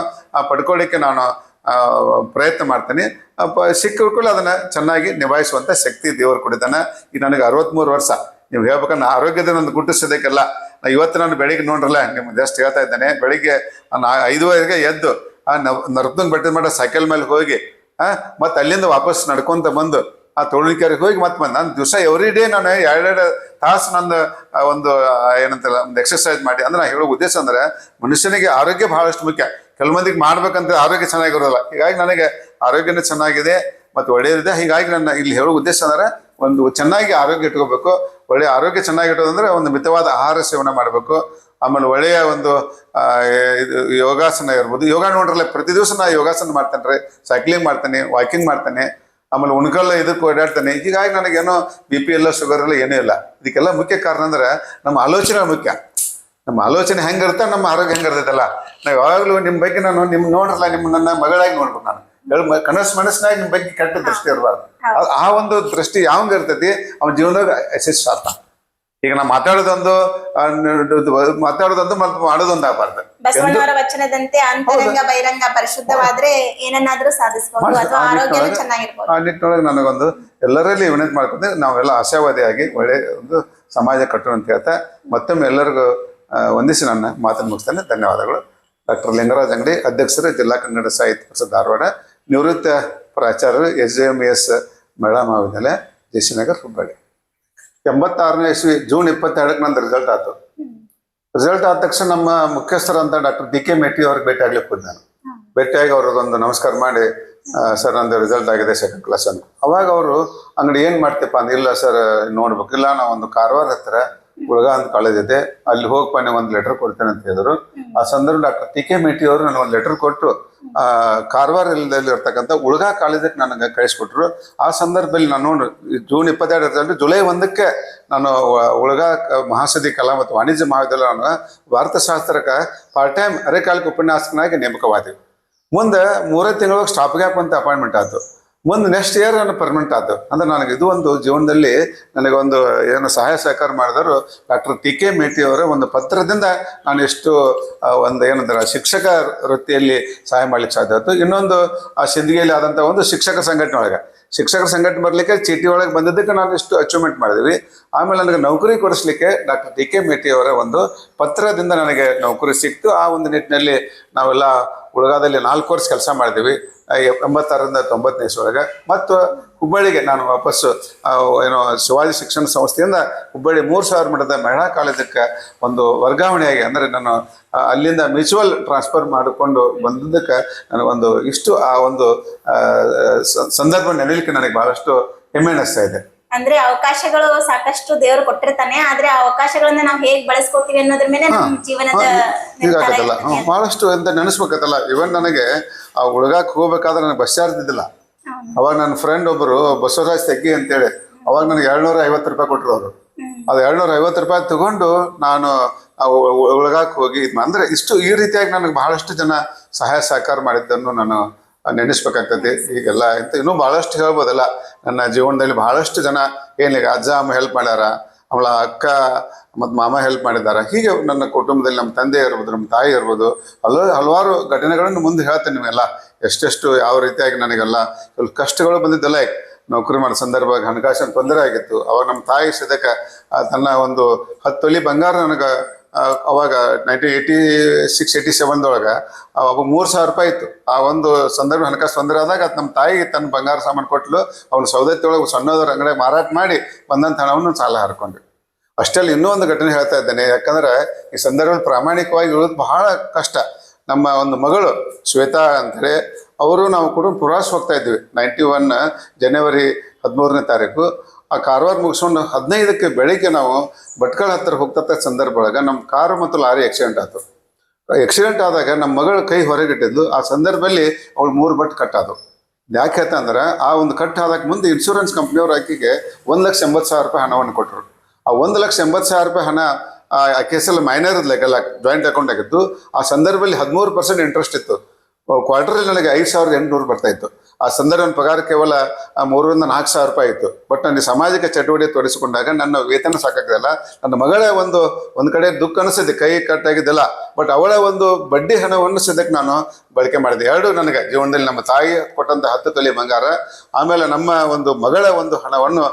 ಪಡ್ಕೊಳ್ಳಿಕ್ಕೆ ನಾನು ಪ್ರಯತ್ನ ಮಾಡ್ತೀನಿ. ಕೂಡ ಅದನ್ನ ಚೆನ್ನಾಗಿ ನಿಭಾಯಿಸುವಂಥ ಶಕ್ತಿ ದೇವರು ಕೊಡಿದ್ದಾನೆ ಈಗ ನನಗೆ ಅರವತ್ಮೂರು ವರ್ಷ. ನೀವು ಹೇಳ್ಬೇಕಂದ್ರೆ ಆರೋಗ್ಯದ ಒಂದು ಗುಟ್ಟಿಸೋದಕ್ಕೆಲ್ಲ ಇವತ್ತು ನಾನು ಬೆಳಿಗ್ಗೆ ನೋಡ್ರಲ್ಲ ನಿಮ್ಮ ಜಸ್ಟ್ ಹೇಳ್ತಾ ಇದ್ದೇನೆ, ಬೆಳಿಗ್ಗೆ ಐದುವರೆಗೆ ಎದ್ದು, ಆ ನರ್ತಂಗ್ ಬೆಟ್ಟದ ಮಠ ಸೈಕಲ್ ಮೇಲೆ ಹೋಗಿ, ಆ, ಮತ್ತೆ ಅಲ್ಲಿಂದ ವಾಪಸ್ ನಡ್ಕೊಂತ ಬಂದು, ಆ ತೋಳಿಕೆರೆಗೆ ಹೋಗಿ ಮತ್ತೆ ಬಂದು. ನಾನು ದಿವಸ ಎವ್ರಿ ಡೇ ನಾನು ಎರಡೆರಡು ತಾಸು ನಂದು ಒಂದು ಏನಂತಲ್ಲ, ಒಂದು ಎಕ್ಸರ್ಸೈಸ್ ಮಾಡಿ. ಅಂದ್ರೆ ನಾನು ಹೇಳೋ ಉದ್ದೇಶ ಅಂದ್ರೆ, ಮನುಷ್ಯನಿಗೆ ಆರೋಗ್ಯ ಬಹಳಷ್ಟು ಮುಖ್ಯ. ಕೆಲವು ಮಂದಿಗೆ ಮಾಡ್ಬೇಕಂತ ಆರೋಗ್ಯ ಚೆನ್ನಾಗಿರೋಲ್ಲ ಹೀಗಾಗಿ ನನಗೆ ಆರೋಗ್ಯನೂ ಚೆನ್ನಾಗಿದೆ, ಮತ್ತು ಒಳ್ಳೆಯದಿದೆ ಹೀಗಾಗಿ ನನ್ನ ಇಲ್ಲಿ ಹೇಳೋ ಉದ್ದೇಶ ಅಂದ್ರೆ ಒಂದು ಚೆನ್ನಾಗಿ ಆರೋಗ್ಯ ಇಟ್ಕೋಬೇಕು ಒಳ್ಳೆಯ ಆರೋಗ್ಯ ಚೆನ್ನಾಗಿ ಇಟ್ಟೋದಂದ್ರೆ ಒಂದು ಮಿತವಾದ ಆಹಾರ ಸೇವನೆ ಮಾಡಬೇಕು. ಆಮೇಲೆ ಒಳ್ಳೆಯ ಒಂದು ಇದು ಯೋಗಾಸನ ಇರ್ಬೋದು. ಯೋಗ ನೋಡ್ರಲ್ಲ, ಪ್ರತಿ ದಿವಸ ನಾ ಯೋಗಾಸನ ಮಾಡ್ತೇನೆ ರೀ ಸೈಕ್ಲಿಂಗ್ ಮಾಡ್ತೇನೆ ವಾಕಿಂಗ್ ಮಾಡ್ತೇನೆ. ಆಮೇಲೆ ಉಣ್ಕಲ್ಲ ಇದಕ್ಕೆ ಓಡಾಡ್ತಾನೆ. ಹೀಗಾಗಿ ನನಗೇನೋ ಬಿ ಪಿ ಎಲ್ಲ ಶುಗರ್ ಎಲ್ಲ ಏನೂ ಇಲ್ಲ. ಇದಕ್ಕೆಲ್ಲ ಮುಖ್ಯ ಕಾರಣ ಅಂದ್ರೆ ನಮ್ಮ ಆಲೋಚನೆ ಮುಖ್ಯ. ನಮ್ಮ ಆಲೋಚನೆ ಹೆಂಗಿರುತ್ತೆ, ನಮ್ಮ ಆರೋಗ್ಯ ಹೆಂಗಿರ್ತೈತಲ್ಲ. ನಾವು ಯಾವಾಗಲೂ ನಿಮ್ಮ ಬಗ್ಗೆ ನಾನು ನಿಮ್ಮ ನೋಡ್ರಲ್ಲ ನಿಮ್ಮ ನನ್ನ ಮಗಳಾಗಿ ನೋಡ್ಬೇಕು ನಾನು. ಕನಸು ಮನಸ್ಸಿನಾಗ ನಿಮ್ಮ ಬಗ್ಗೆ ಕೆಟ್ಟ ದೃಷ್ಟಿ ಇರಬಾರ್ದು. ಆ- ಒಂದು ದೃಷ್ಟಿ ಯಾವಂಗ ಇರ್ತೈತಿ? ಅವ್ನ ಜೀವನದಾಗ ಯಶಸ್ಸು ಆಗ್ತಾನ ಈಗ ನಾ ಮಾತಾಡೋದೊಂದು ಮಾತಾಡೋದೊಂದು ಮತ್ತೆ ಮಾಡೋದೊಂದು ಆಗಬಾರ್ದು. ಬಸವಣ್ಣವರ ವಚನದಂತೆ ಅಂತರಂಗ ಬಹಿರಂಗ ಪರಿಶುದ್ಧವಾದ್ರೆ ಏನನ್ನಾದ್ರೂ ಸಾಧಿಸಬಹುದು ಅಥವಾ ಆರೋಗ್ಯನೂ ಚೆನ್ನಾಗಿರ್ಬೋದು. ಆ ನಿಟ್ಟಿನೊಳಗೆ ನನಗೊಂದು ಎಲ್ಲರಲ್ಲಿ ವಿನಂತಿ ಮಾಡ್ಕೊಂಡು ನಾವೆಲ್ಲ ಆಶಾವಾದಿಯಾಗಿ ಒಳ್ಳೆ ಒಂದು ಸಮಾಜ ಕಟ್ಟೋಣ ಅಂತ ಹೇಳ್ತಾ ಮತ್ತೊಮ್ಮೆ ಎಲ್ಲರಿಗೂ ವಂದಿಸಿ ನನ್ನ ಮಾತನ್ನು ಮುಗಿಸ್ತೇನೆ. ಧನ್ಯವಾದಗಳು. ಡಾಕ್ಟರ್ ಲಿಂಗರಾಜ್ ಅಂಗಡಿ ಅಧ್ಯಕ್ಷರು ಜಿಲ್ಲಾ ಕನ್ನಡ ಸಾಹಿತ್ಯ ಪರಿಷತ್ ಧಾರವಾಡ. ನಿವೃತ್ತ ಪ್ರಾಚಾರ್ಯರು S J M S madam ಮಹಾವಿದ್ಯಾಲಯ ಜೆ ಸಿ ನಗರ್ ಹುಬ್ಬಳ್ಳಿ. ಎಂಬತ್ತಾರನೇ ಇಸ್ವಿ ಜೂನ್ ಇಪ್ಪತ್ತೆರಡಕ್ಕೆ ನಂದು ರಿಸಲ್ಟ್ ಆಯ್ತು ರಿಸಲ್ಟ್ ಆದ ತಕ್ಷಣ ನಮ್ಮ ಮುಖ್ಯಸ್ಥರಂತ ಡಾಕ್ಟರ್ ಡಿ ಕೆ ಮೆಟ್ಟಿ ಅವ್ರಿಗೆ ಭೇಟಿ ಆಗ್ಲಿಕ್ಕೆ ಹೋದ್ ನಾನು. ಭೇಟಿಯಾಗಿ ಅವ್ರಿಗೊಂದು ನಮಸ್ಕಾರ ಮಾಡಿ ಸರ್ ನಂದು ರಿಸಲ್ಟ್ ಆಗಿದೆ ಸೆಕೆಂಡ್ ಕ್ಲಾಸ್ ಅಂತ ಅವಾಗ ಅವರು ಅಂಗಡಿ ಏನು ಮಾಡ್ತೀಪ್ಪ ಅಂದ್ರೆ ಇಲ್ಲ ಸರ್ ನೋಡ್ಬೇಕು. ಇಲ್ಲ ನಾವು ಒಂದು ಕಾರವಾರ ಹತ್ರ ಉಳಗ ಅಂತ ಕಾಲೇಜ್ ಇದೆ ಅಲ್ಲಿ ಹೋಗಪ್ಪ ನೀವು ಒಂದು ಲೆಟರ್ ಕೊಡ್ತೇನೆ ಅಂತ ಹೇಳಿದ್ರು. ಆ ಸಂದರ್ಭ ಡಾಕ್ಟರ್ ಟಿ ಕೆ ಮೇಟಿ ಅವರು ನನಗೆ ಒಂದು ಲೆಟರ್ ಕೊಟ್ಟು ಆ, ಕಾರವಾರ ಇರ್ತಕ್ಕಂಥ ಹುಡುಗ ಕಾಲೇಜಕ್ಕೆ ನನಗೆ ಕಳಿಸ್ಕೊಟ್ರು. ಆ ಸಂದರ್ಭದಲ್ಲಿ ನಾನು ಜೂನ್ ಇಪ್ಪತ್ತೆರಡು ರಿಸಲ್ಟ್ ಜುಲೈ ಒಂದಕ್ಕೆ ನಾನು ಉಳಗಾ ಉಳಗ ಮಹಾಸದಿ ಕಲಾ ಮತ್ತು ವಾಣಿಜ್ಯ ಮಹಾವಿದ್ಯಾಲಯ ಭಾರತಶಾಸ್ತ್ರಕ್ಕೆ ಪಾರ್ಟ್ ಟೈಮ್ ಅರೆಕಾಲಿಕ ಉಪನ್ಯಾಸಕನಾಗಿ ನೇಮಕವಾದೆವು. ಮುಂದೆ ಮೂರೇ ತಿಂಗಳಿಗೆ ಸ್ಟಾಪ್ ಗ್ಯಾಪ್ ಅಂತ ಅಪಾಯಿಂಟ್ಮೆಂಟ್ ಆಯ್ತು. ಮುಂದೆ ನೆಕ್ಸ್ಟ್ ಇಯರ್ ನಾನು ಪರ್ಮನೆಂಟ್ ಆಯ್ತು ಅಂದ್ರೆ ನನಗೆ ಇದು ಒಂದು ಜೀವನದಲ್ಲಿ ನನಗೆ ಒಂದು ಏನು ಸಹಾಯ ಸಹಕಾರ ಮಾಡಿದವರು ಡಾಕ್ಟರ್ ಟಿ ಕೆ ಮೇಟಿ ಅವರ ಒಂದು ಪತ್ರದಿಂದ ನಾನು ಎಷ್ಟು ಒಂದು ಏನಂದ್ರೆ ಶಿಕ್ಷಕ ವೃತ್ತಿಯಲ್ಲಿ ಸಹಾಯ ಮಾಡ್ಲಿಕ್ಕೆ ಸಾಧ್ಯ ಆಯಿತು. ಇನ್ನೊಂದು, ಆ, ಸಿಂದಗಿಯಲ್ಲಿ ಆದಂಥ ಒಂದು ಶಿಕ್ಷಕ ಸಂಘಟನೆ ಒಳಗೆ. ಶಿಕ್ಷಕರ ಸಂಘಟನೆ ಬರಲಿಕ್ಕೆ ಚೀಟಿ ಒಳಗೆ ಬಂದಿದ್ದಕ್ಕೆ ನಾನು ಎಷ್ಟು ಅಚೀವ್ಮೆಂಟ್ ಮಾಡಿದ್ವಿ. ಆಮೇಲೆ ನನಗೆ ನೌಕರಿ ಕೊಡಿಸ್ಲಿಕ್ಕೆ ಡಾಕ್ಟರ್ ಟಿ ಕೆ ಮೇಟಿ ಅವರ ಒಂದು ಪತ್ರದಿಂದ ನನಗೆ ನೌಕರಿ ಸಿಕ್ತು. ಆ ಒಂದು ನಿಟ್ಟಿನಲ್ಲಿ ನಾವೆಲ್ಲ ಉಳಗಾದಲ್ಲಿ ನಾಲ್ಕು ವರ್ಷ ಕೆಲಸ ಮಾಡಿದ್ವಿ. ಎಂಬತ್ತಾರರಿಂದ ತೊಂಬತ್ತನೇ ಒಳಗೆ ಮತ್ತು ಹುಬ್ಬಳ್ಳಿಗೆ ನಾನು ವಾಪಸ್ಸು ಏನು ಶಿವಾಜಿ ಶಿಕ್ಷಣ ಸಂಸ್ಥೆಯಿಂದ ಹುಬ್ಬಳ್ಳಿ ಮೂರು ಸಾವಿರ ಮಠದ ಮಹಿಳಾ ಕಾಲೇಜಕ್ಕೆ ಒಂದು ವರ್ಗಾವಣೆಯಾಗಿ, ಅಂದರೆ ನಾನು ಅಲ್ಲಿಂದ ಮ್ಯೂಚುವಲ್ ಟ್ರಾನ್ಸ್ಫರ್ ಮಾಡಿಕೊಂಡು ಬಂದಿದ್ದಕ್ಕೆ ಒಂದು ಇಷ್ಟು ಆ ಒಂದು ಸಂದರ್ಭ ನೆನಲಿಕ್ಕೆ ನನಗೆ ಭಾಳಷ್ಟು ಹೆಮ್ಮೆ ಅನ್ನಿಸ್ತಾ ಇದೆ. ಅಂದ್ರೆ ಅವಕಾಶಗಳು ಸಾಕಷ್ಟು ದೇವರು ಕೊಟ್ಟಿರ್ತಾನೆ ಆದ್ರೆ ಆ ಅವಕಾಶಗಳನ್ನ ನಾವು ಹೇಗ್ ಬಳಸ್ಕೋತೀವಿ ಅನ್ನೋದ್ರ ಮೇಲೆ ನಮ್ಮ ಜೀವನದ ಇರ್ತದೆ. ಬಹಳಷ್ಟು ಅಂತ ನೆನೆಸ್ಬೇಕತ್ತಲ್ಲ ಇವನ್ ನನಗೆ ಆ ಹುಡುಗಾಕ್ ಹೋಗ್ಬೇಕಾದ್ರೆ ನನಗೆ ಬಸ್ ಚಾರ್ಜ್ ಇದ್ದಿಲ್ಲ ಅವಾಗ ನನ್ನ ಫ್ರೆಂಡ್ ಒಬ್ಬರು ಬಸವರಾಜ್ ತೆಗ್ಗಿ ಅಂತೇಳಿ ಅವಾಗ ನನಗೆ ಏಳ್ನೂರ ಐವತ್ತು ರೂಪಾಯಿ ಕೊಟ್ಟರು ಅವರು. ಅದು ಏಳ್ನೂರ ಐವತ್ತು ರೂಪಾಯಿ ತಗೊಂಡು ನಾನು ಉಳ್ಗಾಕ್ ಹೋಗಿ ಅಂದ್ರೆ ಇಷ್ಟು ಈ ರೀತಿಯಾಗಿ ನನಗೆ ಬಹಳಷ್ಟು ಜನ ಸಹಾಯ ಸಹಕಾರ ಮಾಡಿದ್ದನ್ನು ನಾನು ನೆನೆಸ್ಬೇಕಾಗ್ತದೆ. ಈಗೆಲ್ಲ ಅಂತ ಇನ್ನೂ ಬಹಳಷ್ಟು ಹೇಳ್ಬೋದಲ್ಲ ನನ್ನ ಜೀವನದಲ್ಲಿ ಬಹಳಷ್ಟು ಜನ ಏನಿಲ್ಲ ಅಜ್ಜ ಅಮ್ಮ ಹೆಲ್ಪ್ ಮಾಡ್ಯಾರ ಅವಳ ಅಕ್ಕ ಮತ್ತು ಮಾಮ ಹೆಲ್ಪ್ ಮಾಡಿದ್ದಾರೆ. ಹೀಗೆ ನನ್ನ ಕುಟುಂಬದಲ್ಲಿ ನಮ್ಮ ತಂದೆ ಇರ್ಬೋದು ನಮ್ಮ ತಾಯಿ ಇರ್ಬೋದು ಹಲ ಹಲವಾರು ಘಟನೆಗಳನ್ನು ಮುಂದೆ ಹೇಳ್ತೇನೆ ನಿಮಗೆಲ್ಲ. ಎಷ್ಟೆಷ್ಟು ಯಾವ ರೀತಿಯಾಗಿ ನನಗೆಲ್ಲ ಸ್ವಲ್ಪ ಕಷ್ಟಗಳು ಬಂದಿದ್ದಲ್ಲ ನೌಕರಿ ಮಾಡೋ ಸಂದರ್ಭ ಹಣಕಾಸಿನ ತೊಂದರೆ ಆಗಿತ್ತು. ಅವಾಗ ನಮ್ಮ ತಾಯಿ ಸದ್ಯಕ್ಕೆ ಆ, ತನ್ನ ಒಂದು ಹತ್ತು ತೊಲಿ ಬಂಗಾರ ನನಗೆ ಅವಾಗ ನೈನ್ಟೀನ್ ಏಯ್ಟಿ ಸಿಕ್ಸ್ ಏಯ್ಟಿ ಸೆವೆನ್ದೊಳಗೆ ಅವಾಗ ಮೂರು ಸಾವಿರ ರೂಪಾಯಿ ಇತ್ತು. ಆ ಒಂದು ಸಂದರ್ಭ ಹಣಕಾಸು ತೊಂದರೆ ಆದಾಗ ಅದು ನಮ್ಮ ತಾಯಿ ತನ್ನ ಬಂಗಾರ ಸಾಮಾನು ಕೊಟ್ಟಲು ಅವ್ನ ಸೌದತ್ತಿ ಒಳಗೆ ಸಣ್ಣದವ್ರ ಅಂಗಡಿ ಮಾರಾಟ ಮಾಡಿ ಬಂದಂಥ ಹಣವನ್ನು ಸಾಲ ಹರ್ಕೊಂಡ್ವಿ ಅಷ್ಟರಲ್ಲಿ ಇನ್ನೂ ಒಂದು ಘಟನೆ ಹೇಳ್ತಾ ಇದ್ದೇನೆ, ಯಾಕಂದ್ರೆ ಈ ಸಂದರ್ಭದಲ್ಲಿ ಪ್ರಾಮಾಣಿಕವಾಗಿ ಇರೋದು ಬಹಳ ಕಷ್ಟ. ನಮ್ಮ ಒಂದು ಮಗಳು ಶ್ವೇತಾ ಅಂತೇಳಿ ಅವರು ನಾವು ಕೂಡ ಪ್ರವಾಸ ಹೋಗ್ತಾ ಇದ್ವಿ. ನೈಂಟಿ ಒನ್ ಜನವರಿ ಹದಿಮೂರನೇ ತಾರೀಕು. ಆ ಕಾರವಾರ ಮುಗಿಸ್ಕೊಂಡು ಹದಿನೈದಕ್ಕೆ ಬೆಳಗ್ಗೆ ನಾವು ಭಟ್ಕಳ ಹತ್ತಿರ ಹೋಗ್ತಾ ಸಂದರ್ಭ ಒಳಗೆ ನಮ್ಮ ಕಾರು ಮತ್ತು ಲಾರಿ ಆಕ್ಸಿಡೆಂಟ್ ಆಯಿತು ಆಕ್ಸಿಡೆಂಟ್ ಆದಾಗ ನಮ್ಮ ಮಗಳ ಕೈ ಹೊರಗಿಟ್ಟಿದ್ದು ಆ ಸಂದರ್ಭದಲ್ಲಿ ಅವಳು ಮೂರು ಬಟ್ ಕಟ್ಟಾದವು ಯಾಕೆ ಅಂತಂದ್ರೆ ಆ ಒಂದು ಕಟ್ ಆದಕ್ಕೆ ಮುಂದೆ ಇನ್ಶೂರೆನ್ಸ್ ಕಂಪ್ನಿಯವ್ರ ಆಕೆಗೆ ಒಂದು ಲಕ್ಷ ಎಂಬತ್ತು ಸಾವಿರ ರೂಪಾಯಿ ಹಣವನ್ನು ಕೊಟ್ಟರು ಆ ಒಂದು ಲಕ್ಷ ಎಂಬತ್ತು ಸಾವಿರ ರೂಪಾಯಿ ಹಣ ಆ ಕೇಸಲ್ಲಿ ಮೈನರ್ ಲೆಕ್ಕಲ್ಲ ಜಾಯಿಂಟ್ ಅಕೌಂಟ್ ಆಗಿತ್ತು. ಆ ಸಂದರ್ಭದಲ್ಲಿ ಹದಿಮೂರು ಪರ್ಸೆಂಟ್ ಇಂಟ್ರೆಸ್ಟ್ ಇತ್ತು. ಕ್ವಾರ್ಟರಲ್ಲಿ ನನಗೆ ಐದು ಸಾವಿರದ ಎಂಟುನೂರು ಬರ್ತಾ ಇತ್ತು. ಆ ಸಂದರ್ಭ ಪಗಾರ ಕೇವಲ ಮೂರರಿಂದ ನಾಲ್ಕು ಸಾವಿರ ರೂಪಾಯಿ ಇತ್ತು. ಬಟ್ ನನಗೆ ಸಾಮಾಜಿಕ ಚಟುವಟಿಕೆ ತೊಡಗಿಸಿಕೊಂಡಾಗ ನನ್ನ ವೇತನ ಸಾಕಾಗಲಿಲ್ಲ ನನ್ನ ಮಗಳ ಒಂದು ಒಂದು ಕಡೆ ದುಃಖ ಅನಿಸಿದೆ, ಕೈ ಕಟ್ಟಾಗಿದ್ದಿಲ್ಲ. ಬಟ್ ಅವಳ ಒಂದು ಬಡ್ಡಿ ಹಣವನ್ನು ಸದ್ಯಕ್ಕೆ ನಾನು ಬಳಕೆ ಮಾಡಿದೆ. ಎರಡು ನನಗೆ ಜೀವನದಲ್ಲಿ ನಮ್ಮ ತಾಯಿ ಕೊಟ್ಟಂತ ಹತ್ತು ತೊಲೆ ಬಂಗಾರ, ಆಮೇಲೆ ನಮ್ಮ ಒಂದು ಮಗಳ ಒಂದು ಹಣವನ್ನು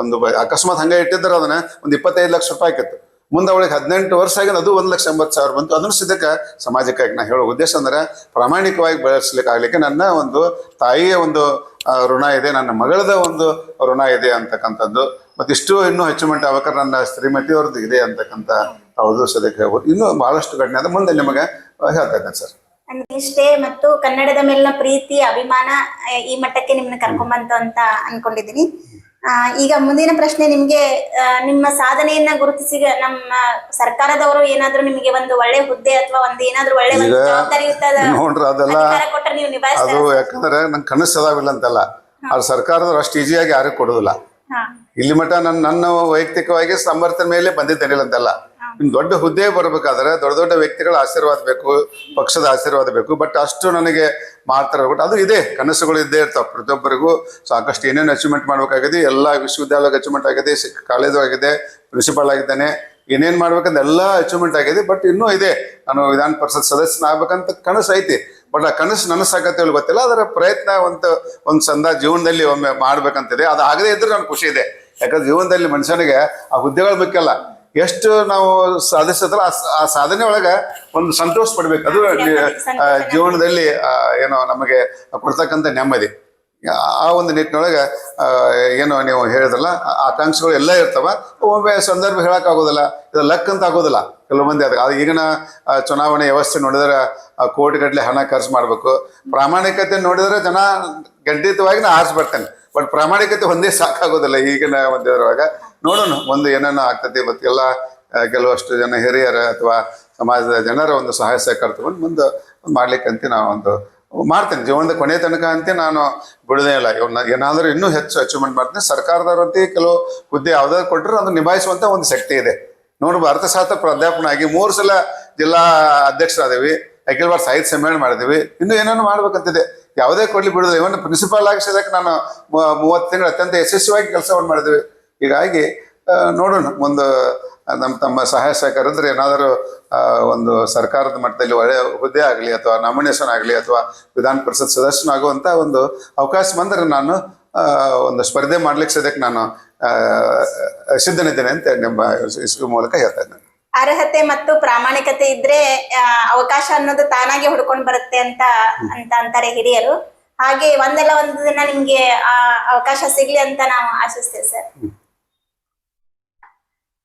ಒಂದು ಅಕಸ್ಮಾತ್ ಹಂಗೆ ಇಟ್ಟಿದ್ದರೆ ಅದನ್ನ ಒಂದು ಇಪ್ಪತ್ತೈದು ಲಕ್ಷ ರೂಪಾಯಿ ಆಗಿತ್ತು ಮುಂದೆ ಅವಳಿಗೆ ಹದಿನೆಂಟು ವರ್ಷ ಆಗಿದೆ, ಅದು ಒಂದು ಲಕ್ಷ ಎಂಬತ್ತು ಸಾವಿರ ಬಂತು. ಅದನ್ನು ಸದ್ಯಕ್ಕೆ ಸಮಾಜಕ್ಕಾಗಿ ನಾ ಹೇಳೋ ಉದ್ದೇಶ ಅಂದ್ರೆ ಪ್ರಾಮಾಣಿಕವಾಗಿ ಬೆಳೆಸ್ಲಿಕ್ಕೆ ಆಗ್ಲಿಕ್ಕೆ ನನ್ನ ಒಂದು ತಾಯಿಯ ಒಂದು ಋಣ ಇದೆ, ನನ್ನ ಮಗಳದ ಒಂದು ಋಣ ಇದೆ ಅಂತಕ್ಕಂಥದ್ದು. ಮತ್ತಿಷ್ಟು ಇನ್ನೂ ಹೆಚ್ಚು ಮಟ್ಟ ಅವಕಾಶ ನನ್ನ ಶ್ರೀಮತಿಯವ್ರದ್ದು ಇದೆ ಅಂತಕ್ಕಂಥ ಹೌದು ಸದ್ಯಕ್ಕೆ ಹೇಳ್ಬೋದು. ಇನ್ನೂ ಬಹಳಷ್ಟು ಘಟನೆ ಅದ ಮುಂದೆ ನಿಮಗೆ ಹೇಳ್ತಾ ಸರ್. ಇಷ್ಟೇ ಮತ್ತು ಕನ್ನಡದ ಮೇಲಿನ ಪ್ರೀತಿ, ಅಭಿಮಾನ ಈ ಮಟ್ಟಕ್ಕೆ ನಿಮ್ಮನ್ನ ಕರ್ಕೊಂಬಂತು ಅಂತ ಅನ್ಕೊಂಡಿದ್ದೀನಿ. ಈಗ ಮುಂದಿನ ಪ್ರಶ್ನೆ ನಿಮ್ಗೆ ನಿಮ್ಮ ಸಾಧನೆಯನ್ನ ಗುರುತಿಸಿ ನಮ್ಮ ಸರ್ಕಾರದವರು ಏನಾದ್ರೂ ನಿಮಗೆ ಒಂದು ಒಳ್ಳೆ ಹುದ್ದೆ ಅಥವಾ ಒಂದು ಏನಾದ್ರೂ ಒಳ್ಳೆ ಒಂದು ನೋಡ್ರಿ ಅದೆಲ್ಲ ಅಧಿಕಾರ ನೀವು ಅದು ನಿಭಾಯಿಸ್ತಾರೆ ಯಾಕಂದ್ರೆ ನಂಗೆ ಕನಸು ಅದಾವಿಲ್ಲ ಅಂತಲ್ಲ. ಅವ್ರ ಸರ್ಕಾರದವ್ರು ಅಷ್ಟು ಈಸಿಯಾಗಿ ಯಾರಿಗೂ ಕೊಡೋದಿಲ್ಲ. ಇಲ್ಲಿ ಮಟ್ಟ ನನ್ನ ನನ್ನ ವೈಯಕ್ತಿಕವಾಗಿ ಸಮರ್ಥನೆ ಮೇಲೆ ಬಂದಿದ್ದೇನಿಲ್ಲ ಅಂತಲ್ಲ. ದೊಡ್ಡ ಹುದ್ದೆ ಬರಬೇಕಾದ್ರೆ ದೊಡ್ಡ ದೊಡ್ಡ ವ್ಯಕ್ತಿಗಳ ಆಶೀರ್ವಾದ ಬೇಕು, ಪಕ್ಷದ ಆಶೀರ್ವಾದ ಬೇಕು. ಬಟ್ ಅಷ್ಟು ನನಗೆ ಮಾತ್ರ ಬಟ್ ಅದು ಇದೆ, ಕನಸುಗಳು ಇದ್ದೇ ಇರ್ತಾವೆ. ಪ್ರತಿಯೊಬ್ಬರಿಗೂ ಸಾಕಷ್ಟು ಏನೇನು ಅಚೀವ್ಮೆಂಟ್ ಮಾಡಬೇಕಾಗಿದೆ, ಎಲ್ಲ ವಿಶ್ವವಿದ್ಯಾಲಯ ಅಚೀವ್ಮೆಂಟ್ ಆಗಿದೆ ಕಾಲೇಜು ಆಗಿದೆ ಪ್ರಿನ್ಸಿಪಾಲ್ ಆಗಿದ್ದಾನೆ. ಏನೇನು ಮಾಡ್ಬೇಕಂತ ಎಲ್ಲ ಅಚೀವ್ಮೆಂಟ್ ಆಗಿದೆ ಬಟ್ ಇನ್ನೂ ಇದೆ. ನಾನು ವಿಧಾನ ಪರಿಷತ್ ಸದಸ್ಯನಾಗಬೇಕಂತ ಕನಸು ಐತಿ. ಬಟ್ ಆ ಕನಸು ನನಸಾಗತ್ತೆ ಇಲ್ಲ ಗೊತ್ತಿಲ್ಲ. ಅದರ ಪ್ರಯತ್ನ ಒಂದು ಒಂದು ಸಂದ ಜೀವನದಲ್ಲಿ ಒಮ್ಮೆ ಮಾಡ್ಬೇಕಂತಿದೆ. ಅದು ಆಗದೆ ಇದ್ರೆ ನನಗೆ ಖುಷಿ ಇದೆ. ಯಾಕಂದ್ರೆ ಜೀವನದಲ್ಲಿ ಮನುಷ್ಯನಿಗೆ ಆ ಹುದ್ದೆಗಳು ಬೇಕಲ್ಲ ಎಷ್ಟು ನಾವು ಸಾಧಿಸಿದ್ರೆ ಆ ಸಾಧನೆ ಒಳಗೆ ಒಂದು ಸಂತೋಷ ಪಡ್ಬೇಕು. ಅದು ಜೀವನದಲ್ಲಿ ಏನೋ ನಮಗೆ ಕೊಡ್ತಕ್ಕಂಥ ನೆಮ್ಮದಿ. ಆ- ಒಂದು ನಿಟ್ಟಿನೊಳಗೆ ಏನೋ ನೀವು ಹೇಳಿದ್ರಲ್ಲ ಆ ಆಕಾಂಕ್ಷೆಗಳು ಎಲ್ಲ ಇರ್ತವ. ಒಮ್ಮೆ ಸಂದರ್ಭ ಹೇಳಕ್ಕಾಗೋದಿಲ್ಲ ಇದು ಲಕ್ ಅಂತ ಆಗೋದಿಲ್ಲ. ಕೆಲವು ಮಂದಿ ಅದಕ್ಕೆ ಅದು ಈಗಿನ ಚುನಾವಣೆ ವ್ಯವಸ್ಥೆ ನೋಡಿದ್ರೆ ಕೋಟಿಗಟ್ಟಲೆ ಹಣ ಖರ್ಚು ಮಾಡಬೇಕು. ಪ್ರಾಮಾಣಿಕತೆ ನೋಡಿದ್ರೆ ಜನ ಖಂಡಿತವಾಗಿ ನಾ ಆರಿಸಿ ಬರ್ತೇನೆ ಬಟ್ ಪ್ರಾಮಾಣಿಕತೆ ಒಂದೇ ಸಾಕಾಗೋದಿಲ್ಲ ಈಗಿನ ಒಂದು ಇದ್ರೊಳಗ ನೋಡೋಣ. ಒಂದು ಏನೇನೋ ಆಗ್ತದೆ ಮತ್ತು ಎಲ್ಲ ಕೆಲವಷ್ಟು ಜನ ಹಿರಿಯರ ಅಥವಾ ಸಮಾಜದ ಜನರ ಒಂದು ಸಹಾಯ ಸಹಕಾರ ತಗೊಂಡು ಮುಂದೆ ಮಾಡ್ಲಿಕ್ಕಂತ ನಾವು ಒಂದು ಮಾಡ್ತೇನೆ. ಜೀವನದ ಕೊನೆ ತನಕ ಅಂತ ನಾನು ಬಿಡದೇ ಇಲ್ಲ. ಇವ್ನ, ಏನಾದರೂ ಇನ್ನೂ ಹೆಚ್ಚು ಅಚೀವ್ಮೆಂಟ್ ಮಾಡ್ತೀನಿ. ಸರ್ಕಾರದವರಂತೆ ಕೆಲವು ಹುದ್ದೆ ಯಾವ್ದಾದ್ರು ಕೊಟ್ಟರು ಅದನ್ನು ನಿಭಾಯಿಸುವಂತ ಒಂದು ಶಕ್ತಿ ಇದೆ. ನೋಡು ಅರ್ಥಶಾಸ್ತ್ರ ಪ್ರಾಧ್ಯಾಪನ ಆಗಿ ಮೂರು ಸಲ ಜಿಲ್ಲಾ ಅಧ್ಯಕ್ಷರಾದೇವಿ. ಅಖಿಲ ಭಾರತ ಸಾಹಿತ್ಯ ಸಮ್ಮೇಳನ ಮಾಡಿದೀವಿ. ಇನ್ನು ಏನೇನು ಮಾಡ್ಬೇಕಂತಿದೆ. ಯಾವುದೇ ಕೊಡ್ಲಿ ಬಿಡೋದು ಇವನ್ ಪ್ರಿನ್ಸಿಪಾಲ್ ಆಗಿಸೋದಕ್ಕೆ ನಾನು ಮೂವತ್ತು ತಿಂಗಳು ಅತ್ಯಂತ ಯಶಸ್ವಿಯಾಗಿ ಕೆಲಸವನ್ನು ಮಾಡಿದ್ವಿ. ಹೀಗಾಗಿ ನೋಡೋಣ. ಒಂದು ನಮ್ಮ ತಮ್ಮ ಸಹಾಯ ಸಹಕಾರ ಇದ್ರೆ ಏನಾದರೂ ಒಂದು ಸರ್ಕಾರದ ಮಟ್ಟದಲ್ಲಿ ಒಳ್ಳೆಯ ಹುದ್ದೆ ಆಗಲಿ ಅಥವಾ ನಾಮಿನೇಷನ್ ಆಗಲಿ ಅಥವಾ ವಿಧಾನ ಪರಿಷತ್ ಸದಸ್ಯನಾಗುವಂಥ ಒಂದು ಅವಕಾಶ ಬಂದರೆ ನಾನು ಒಂದು ಸ್ಪರ್ಧೆ ಮಾಡ್ಲಿಕ್ಕೆ ಸದ್ಯಕ್ಕೆ ನಾನು ಸಿದ್ಧನಿದ್ದೇನೆ ಅಂತ ನಿಮ್ಮ ಮೂಲಕ ಹೇಳ್ತಾ ಇದ್ದೇನೆ. ಅರ್ಹತೆ ಮತ್ತು ಪ್ರಾಮಾಣಿಕತೆ ಇದ್ರೆ ಅವಕಾಶ ಅನ್ನೋದು ತಾನಾಗೆ ಹುಡ್ಕೊಂಡು ಬರುತ್ತೆ ಅಂತ ಅಂತ ಅಂತಾರೆ ಹಿರಿಯರು. ಹಾಗೆ ಒಂದಲ್ಲ ಒಂದು ದಿನ ನಿಮ್ಗೆ ಅವಕಾಶ ಸಿಗ್ಲಿ ಅಂತ ನಾವು ಆಶಿಸ್ತೇವೆ ಸರ್.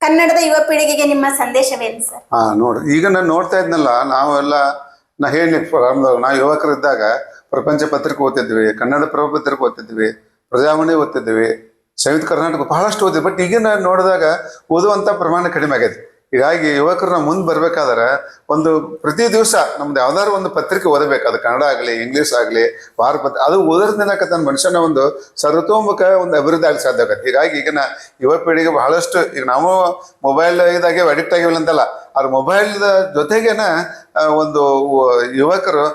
ಕನ್ನಡದ ಯುವ ಪೀಳಿಗೆಗೆ ನಿಮ್ಮ ಸಂದೇಶವೇನು ಸರ್? ಹಾ ನೋಡ್ರಿ ಈಗ ನಾನು ನೋಡ್ತಾ ಇದ್ನಲ್ಲ, ನಾವೆಲ್ಲ, ನಾ ಹೇಳಿ ಪ್ರಾರಂಭದಾಗ ನಾವು ಯುವಕರಿದ್ದಾಗ ಪ್ರಪಂಚ ಪತ್ರಿಕೆ ಓದ್ತಿದ್ವಿ, ಕನ್ನಡ ಪ್ರಭ ಪತ್ರಿಕೆ ಓದ್ತಿದ್ವಿ, ಪ್ರಜಾವಾಣಿ ಓದ್ತಿದ್ವಿ, ಸಂಯುಕ್ತ ಕರ್ನಾಟಕ ಬಹಳಷ್ಟು ಓದಿದ್ವಿ ಬಟ್ ಈಗಿನ ನೋಡಿದಾಗ ಓದುವಂಥ ಪ್ರಮಾಣ ಕಡಿಮೆ ಆಗೈತೆ. ಹೀಗಾಗಿ ಯುವಕರು ನಾವು ಮುಂದೆ ಬರ್ಬೇಕಾದ್ರೆ ಒಂದು ಪ್ರತಿ ದಿವಸ ನಮ್ದು ಯಾವ್ದಾದ್ರು ಒಂದು ಪತ್ರಿಕೆ ಓದಬೇಕು. ಅದು ಕನ್ನಡ ಆಗಲಿ, ಇಂಗ್ಲೀಷ್ ಆಗಲಿ ವಾರ ಪತ್ರ ಅದು ಓದೋದ್ರಿಂದ ತನ್ನ ಮನುಷ್ಯನ ಒಂದು ಸರ್ವತೋಮುಖ ಒಂದು ಅಭಿವೃದ್ಧಿ ಆಗಲಿ ಸಾಧ್ಯ ಆಗುತ್ತೆ. ಹೀಗಾಗಿ ಈಗಿನ ಯುವ ಪೀಳಿಗೆ ಬಹಳಷ್ಟು, ಈಗ ನಾವು ಮೊಬೈಲ್ ಇದಾಗೆ ಅಡಿಕ್ಟ್ ಆಗಿವಲ್ಲ ಅಂತಲ್ಲ ಅವ್ರ ಮೊಬೈಲ್ ಜೊತೆಗೇನ ಒಂದು ಯುವಕರು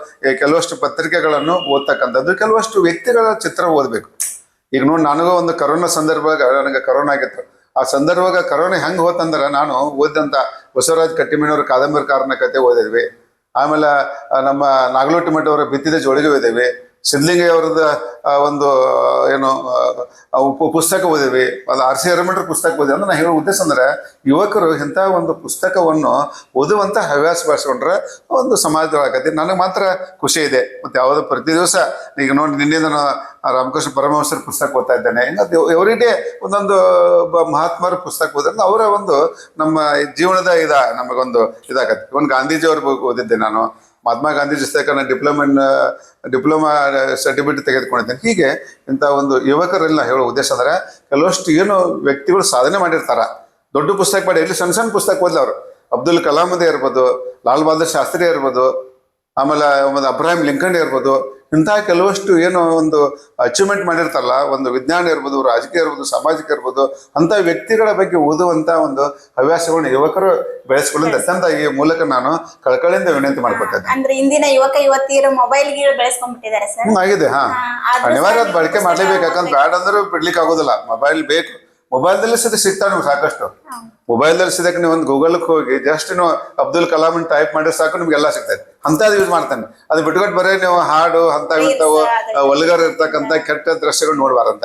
ಕೆಲವಷ್ಟು ಪತ್ರಿಕೆಗಳನ್ನು ಓದ್ತಕ್ಕಂಥದ್ದು, ಕೆಲವಷ್ಟು ವ್ಯಕ್ತಿಗಳ ಚಿತ್ರ ಓದಬೇಕು. ಈಗ ನೋಡಿ, ನನಗೂ ಒಂದು ಕರೋನಾ ಸಂದರ್ಭ, ನನಗೆ ಕರೋನಾ ಆಗಿತ್ತು. ಆ ಸಂದರ್ಭದಾಗ ಕರೋನಾ ಹೆಂಗೆ ಹೋತಂದ್ರೆ ನಾನು ಓದಿದಂಥ ಬಸವರಾಜ್ ಕಾದಂಬರಿ ಕಾದಂಬರಿಕಾರನ ಕತೆ ಓದಿದ್ವಿ. ಆಮೇಲೆ ನಮ್ಮ ನಾಗಲೋಟಿ ಮಠವರ ಬಿತ್ತಿದ ಜೋಳಿಗೆ ಓದಿದ್ವಿ ಸಿದ್ಧಲಿಂಗಯ್ಯ ಅವರದ ಒಂದು ಏನು ಪುಸ್ತಕ ಓದಿವಿ ಅದು ಆರ್ ಸಿ ಅರಮಠರ ಪುಸ್ತಕ ಓದಿವಿ ಅಂದ್ರೆ ನಾನು ಹೇಳೋ ಉದ್ದೇಶ ಅಂದ್ರೆ, ಯುವಕರು ಇಂಥ ಒಂದು ಪುಸ್ತಕವನ್ನು ಓದುವಂಥ ಹವ್ಯಾಸ ಬೆಳೆಸ್ಕೊಂಡ್ರೆ ಒಂದು ಸಮಾಜದೊಳಗತಿ ನನಗೆ ಮಾತ್ರ ಖುಷಿ ಇದೆ. ಮತ್ತೆ ಯಾವುದೋ ಪ್ರತಿ ದಿವಸ, ಈಗ ನೋಡಿ ನಿನ್ನೆ ನಾನು ರಾಮಕೃಷ್ಣ ಪರಮಹಂಸರ ಪುಸ್ತಕ ಓದ್ತಾ ಇದ್ದೇನೆ. ಎವ್ರಿ ಡೇ ಒಂದೊಂದು ಮಹಾತ್ಮರ ಪುಸ್ತಕ ಓದಿದ್ರೆ ಅವರ ಒಂದು ನಮ್ಮ ಜೀವನದ ಇದ, ನಮಗೊಂದು ಇದಾಗತ್ತೆ. ಒಂದು ಗಾಂಧೀಜಿಯವ್ರ ಓದಿದ್ದೆ ನಾನು. ಮಹಾತ್ಮ ಗಾಂಧೀಜಿ ಪುಸ್ತಕ ನಾನು ಡಿಪ್ಲೊಮಾ ಡಿಪ್ಲೊಮಾ ಸರ್ಟಿಫಿಕೇಟ್ ತೆಗೆದುಕೊಂಡಿದ್ದೇನೆ. ಹೀಗೆ ಇಂಥ ಒಂದು ಯುವಕರೆಲ್ಲ ಹೇಳೋ ಉದ್ದೇಶ ಅಂದರೆ, ಕೆಲವಷ್ಟು ಏನು ವ್ಯಕ್ತಿಗಳು ಸಾಧನೆ ಮಾಡಿರ್ತಾರೆ. ದೊಡ್ಡ ಪುಸ್ತಕ ಮಾಡಿ ಎಲ್ಲಿ ಸಣ್ಣ ಸಣ್ಣ ಪುಸ್ತಕ ಓದ್ಲಿ ಅವರು ಅಬ್ದುಲ್ ಕಲಾಮದೇ ಇರ್ಬೋದು, ಲಾಲ್ ಬಹದ್ದೂರ್ ಶಾಸ್ತ್ರಿ ಇರ್ಬೋದು ಆಮೇಲೆ ಒಂದು ಅಬ್ರಾಹಿಂ ಲಿಂಕನ್ ಇರ್ಬೋದು ಇಂತಹ ಕೆಲವಷ್ಟು ಏನು ಒಂದು ಅಚೀವ್ಮೆಂಟ್ ಮಾಡಿರ್ತಾರಲ್ಲ ಒಂದು ವಿಜ್ಞಾನ ಇರ್ಬೋದು ರಾಜಕೀಯ ಇರ್ಬೋದು ಸಾಮಾಜಿಕ ಇರ್ಬೋದು ಅಂತ ವ್ಯಕ್ತಿಗಳ ಬಗ್ಗೆ ಓದುವಂತ ಒಂದು ಹವ್ಯಾಸಗಳನ್ನ ಯುವಕರು ಬೆಳೆಸ್ಕೊಳ್ಳೋದು ಅತ್ಯಂತ ಈ ಮೂಲಕ ನಾನು ಕಳಕಳಿಯಿಂದ ವಿನಂತಿ ಮಾಡ್ಕೊತೇನೆ ಅಂದ್ರೆ ಇಂದಿನ ಯುವಕ ಯುವತಿಯರು ಮೊಬೈಲ್ ಬೆಳೆಸ್ಕೊಂಡ್ಬಿಟ್ಟಿದ್ದಾರೆ ಸರ್ ಹ್ಮ್ ಆಗಿದೆ ಹಾ. ಅನಿವಾರ್ಯ ಅದು ಬಳಕೆ ಮಾಡ್ಲೇಬೇಕು ಯಾಕಂದ್ರೆ ಬ್ಯಾಡ್ ಅಂದ್ರೆ ಬಿಡ್ಲಿಕ್ಕೆ ಆಗೋದಿಲ್ಲ ಮೊಬೈಲ್ ಬೇಕು. ಮೊಬೈಲ್ದಲ್ಲಿ ಸದ ಸಿಗ್ತಾ ನಿಮ್ಗೆ ಸಾಕಷ್ಟು. ಮೊಬೈಲ್ದಲ್ಲಿ ಸಿದಕ್ಕೆ ನೀವು ಒಂದು ಗೂಗಲ್ಗೆ ಹೋಗಿ ಜಸ್ಟ್ ನೀವು ಅಬ್ದುಲ್ ಕಲಾಂ ಟೈಪ್ ಮಾಡಿದ್ರೆ ಸಾಕು ನಿಮ್ಗೆ ಎಲ್ಲ ಸಿಗ್ತೈತೆ. ಅಂತದ್ ಯೂಸ್ ಮಾಡ್ತಾನೆ. ಅದು ಬಿಟ್ಕೊಟ್ಟು ಬರೀ ನೀವು ಹಾಡು ಅಂತ ಇರ್ತಾವ ಒಲ್ಗರ್ ಇರ್ತಕ್ಕಂತ ಕೆಟ್ಟ ದೃಶ್ಯಗಳು ನೋಡಬಾರಂತ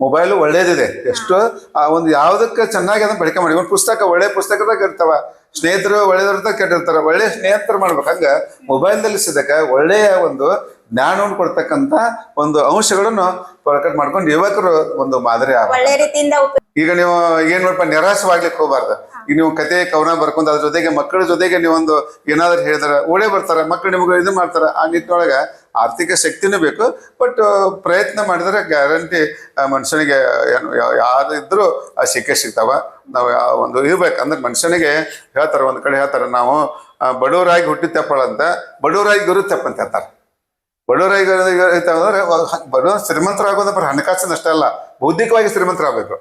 ಮೊಬೈಲ್ ಒಳ್ಳೇದಿದೆ. ಎಷ್ಟು ಆ ಒಂದು ಯಾವ್ದಕ್ಕೆ ಚೆನ್ನಾಗಿ ಅದನ್ನ ಬಳಕೆ ಮಾಡಿ. ಒಂದು ಪುಸ್ತಕ ಒಳ್ಳೆ ಪುಸ್ತಕದಾಗ ಇರ್ತಾವ. ಸ್ನೇಹಿತರು ಒಳ್ಳೇದಿರ್ತಾರ ಕೆಟ್ಟಿರ್ತಾರ. ಒಳ್ಳೆ ಸ್ನೇಹಿತರು ಮಾಡ್ಬೇಕು. ಹಂಗ ಮೊಬೈಲ್ದಲ್ಲಿ ಸಿದಕ ಒಳ್ಳೆಯ ಒಂದು ಜ್ಞಾನವನ್ನು ಕೊಡ್ತಕ್ಕಂಥ ಒಂದು ಅಂಶಗಳನ್ನು ಪ್ರಕಟ ಮಾಡ್ಕೊಂಡು ಯುವಕರು ಒಂದು ಮಾದರಿ ಈಗ ನೀವು ಏನ್ ನೋಡಪ್ಪ ನಿರಾಶವಾಗ್ಲಿಕ್ಕೆ ಹೋಗ್ಬಾರ್ದು. ಈಗ ನೀವು ಕತೆ, ಕವನ ಬರ್ಕೊಂಡು ಅದ್ರ ಜೊತೆಗೆ ಮಕ್ಕಳ ಜೊತೆಗೆ ನೀವೊಂದು ಏನಾದ್ರು ಹೇಳಿದ್ರೆ ಓಡೇ ಬರ್ತಾರೆ ಮಕ್ಕಳು ನಿಮ್ಗೆ ಇದು ಮಾಡ್ತಾರೆ, ಆ ನಿಟ್ಟಿನೊಳಗ ಆರ್ಥಿಕ ಶಕ್ತಿನೂ ಬೇಕು, ಬಟ್ ಪ್ರಯತ್ನ ಮಾಡಿದ್ರೆ ಗ್ಯಾರಂಟಿ ಮನುಷ್ಯನಿಗೆ ಏನು ಯಾರು ಇದ್ದರೂ ಆ ಸಿಕ್ಕೇ ಸಿಗ್ತಾವ. ನಾವು ಒಂದು ಇರ್ಬೇಕು. ಅಂದ್ರೆ ಮನುಷ್ಯನಿಗೆ ಹೇಳ್ತಾರೆ, ಒಂದು ಕಡೆ ಹೇಳ್ತಾರೆ, ನಾವು ಬಡವರಾಗಿ ಹುಟ್ಟಿತಪ್ಪಳ ಅಂತ, ಬಡವರಾಗಿ ಗುರುತಪ್ಪ ಅಂತ ಹೇಳ್ತಾರೆ. ಬಡವರಾಗಿ ಅಂದ್ರೆ ಬಡವರು ಶ್ರೀಮಂತರಾಗೋದು ಬರೀ ಹಣಕಾಸಿನ ಅಷ್ಟೇ ಅಲ್ಲ, ಬೌದ್ಧಿಕವಾಗಿ ಶ್ರೀಮಂತರಾಗಬೇಕು.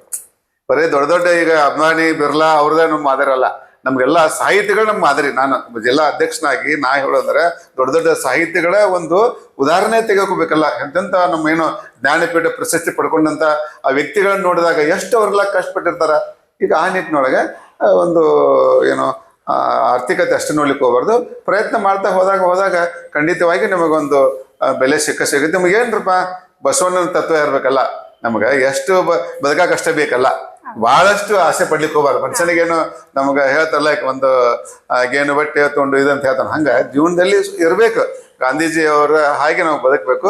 ಬರೀ ದೊಡ್ಡ ದೊಡ್ಡ ಈಗ ಅಭಿಮಾನಿ ಬಿರ್ಲಾ ಅವ್ರದೇ ನಮ್ಮ ಮಾದರಿ ಅಲ್ಲ. ನಮ್ಗೆಲ್ಲ ಸಾಹಿತಿಗಳು ನಮ್ಮ ಮಾದರಿ. ನಾನು ಜಿಲ್ಲಾ ಅಧ್ಯಕ್ಷನಾಗಿ ನಾ ಹೇಳೋದ್ರೆ ದೊಡ್ಡ ದೊಡ್ಡ ಸಾಹಿತಿಗಳ ಒಂದು ಉದಾಹರಣೆ ತೆಗೆದುಕೋಬೇಕಲ್ಲ. ಎಂತೆಂತ ನಮ್ಮ ಏನು ಜ್ಞಾನಪೀಠ ಪ್ರಶಸ್ತಿ ಪಡ್ಕೊಂಡಂತ ಆ ವ್ಯಕ್ತಿಗಳನ್ನ ನೋಡಿದಾಗ ಎಷ್ಟು ಅವ್ರೆಲ್ಲ ಕಷ್ಟಪಟ್ಟಿರ್ತಾರ. ಈಗ ಆ ನಿಟ್ಟಿನೊಳಗೆ ಒಂದು, ಏನು ಆರ್ಥಿಕತೆ ಅಷ್ಟು ನೋಡ್ಲಿಕ್ಕೆ ಹೋಗ್ಬಾರ್ದು. ಪ್ರಯತ್ನ ಮಾಡ್ತಾ ಹೋದಾಗ ಹೋದಾಗ ಖಂಡಿತವಾಗಿ ನಮಗೊಂದು ಬೆಲೆ ಸಿಕ್ಕ ಸಿಗುತ್ತೆ. ನಿಮಗೇನ್ರಪ್ಪ ಬಸವಣ್ಣನ ತತ್ವ ಇರ್ಬೇಕಲ್ಲ. ನಮಗೆ ಎಷ್ಟು ಬ ಬೇಕಲ್ಲ. ಬಹಳಷ್ಟು ಆಸೆ ಪಡ್ಲಿಕ್ಕೆ ಹೋಗ್ಬಾರ್ದು. ಮನುಷ್ಯನಿಗೇನು ನಮ್ಗೆ ಹೇಳ್ತಾರಲ್ಲ ಒಂದು ಏನು ಬಟ್ಟೆ ತೊಗೊಂಡು ಇದಂತ ಹೇಳ್ತಾನೆ. ಹಂಗ ಜೀವನದಲ್ಲಿ ಇರಬೇಕು. ಗಾಂಧೀಜಿ ಅವರ ಹಾಗೆ ನಾವು ಬದುಕಬೇಕು.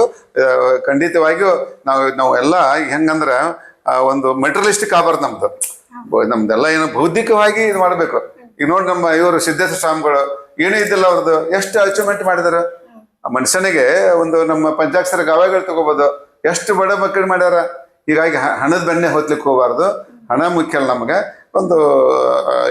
ಖಂಡಿತವಾಗಿಯೂ ನಾವು ನಾವು ಎಲ್ಲ ಹೆಂಗಂದ್ರೆ ಒಂದು ಮೆಟೀರಿಯಲಿಸ್ಟಿಕ್ ಆಗ್ಬಾರ್ದು ನಮ್ದು. ನಮ್ದೆಲ್ಲ ಏನು ಬೌದ್ಧಿಕವಾಗಿ ಇದು ಮಾಡಬೇಕು. ಈಗ ನೋಡಿ ನಮ್ಮ ಇವರು ಸಿದ್ಧೇಶ್ವರ ಸ್ವಾಮಿಗಳು ಏನೂ ಇದ್ದಿಲ್ಲ ಅವ್ರದ್ದು. ಎಷ್ಟು ಅಚೀವ್ಮೆಂಟ್ ಮಾಡಿದಾರೆ. ಮನುಷ್ಯನಿಗೆ ಒಂದು ನಮ್ಮ ಪಂಚಾಕ್ಷರ ಗಾವಾಗಳು ತಗೋಬೋದು. ಎಷ್ಟು ಬಡ ಮಕ್ಕಳು ಮಾಡ್ಯಾರ. ಹೀಗಾಗಿ ಹಣದ ಬೆಣ್ಣೆ ಹೊತ್ಲಿಕ್ಕೆ ಹೋಗಬಾರ್ದು. ಹಣ ಮುಖ್ಯ ಅಲ್ಲ ನಮಗೆ. ಒಂದು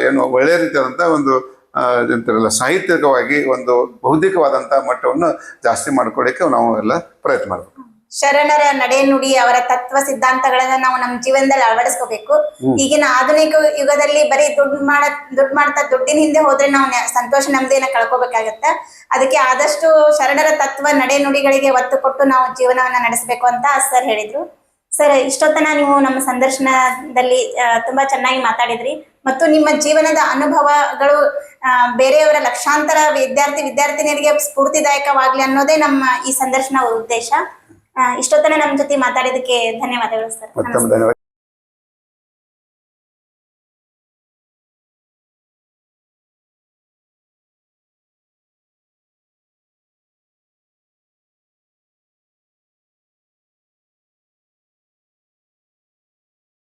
ಏನು ಒಳ್ಳೆಯ ರೀತಿಯಾದಂಥ ಒಂದು ಆ, ಎಂತಾರಲ್ಲ ಸಾಹಿತ್ಯಿಕವಾಗಿ ಒಂದು ಬೌದ್ಧಿಕವಾದಂಥ ಮಟ್ಟವನ್ನು ಜಾಸ್ತಿ ಮಾಡ್ಕೊಳ್ಳಿಕ್ಕೆ ನಾವು ಎಲ್ಲ ಪ್ರಯತ್ನ ಮಾಡಬೇಕು. ಶರಣರ ನಡೆ ನುಡಿ ಅವರ ತತ್ವ ಸಿದ್ಧಾಂತಗಳನ್ನ ನಾವು ನಮ್ಮ ಜೀವನದಲ್ಲಿ ಅಳವಡಿಸ್ಕೋಬೇಕು. ಈಗಿನ ಆಧುನಿಕ ಯುಗದಲ್ಲಿ ಬರೀ ದುಡ್ಡು ಮಾಡ ದುಡ್ಡು ಮಾಡ್ತಾ ದುಡ್ಡಿನ ಹಿಂದೆ ಹೋದ್ರೆ ನಾವು ಸಂತೋಷ ನಮ್ದೇನ ಕಳ್ಕೋಬೇಕಾಗತ್ತೆ. ಅದಕ್ಕೆ ಆದಷ್ಟು ಶರಣರ ತತ್ವ ನಡೆ ನುಡಿಗಳಿಗೆ ಒತ್ತು ಕೊಟ್ಟು ನಾವು ಜೀವನವನ್ನ ನಡೆಸಬೇಕು ಅಂತ ಸರ್ ಹೇಳಿದ್ರು. ಸರ್, ಇಷ್ಟೊತ್ತನ ನೀವು ನಮ್ಮ ಸಂದರ್ಶನದಲ್ಲಿ ತುಂಬಾ ಚೆನ್ನಾಗಿ ಮಾತಾಡಿದ್ರಿ. ಮತ್ತು ನಿಮ್ಮ ಜೀವನದ ಅನುಭವಗಳು ಬೇರೆಯವರ ಲಕ್ಷಾಂತರ ವಿದ್ಯಾರ್ಥಿ ವಿದ್ಯಾರ್ಥಿನಿಯರಿಗೆ ಸ್ಫೂರ್ತಿದಾಯಕವಾಗ್ಲಿ ಅನ್ನೋದೇ ನಮ್ಮ ಈ ಸಂದರ್ಶನ ಉದ್ದೇಶ. ಇಷ್ಟೊತ್ತನ ನಮ್ಮ ಜೊತೆ ಮಾತಾಡಿದಕ್ಕೆ ಧನ್ಯವಾದಗಳು ಸರ್.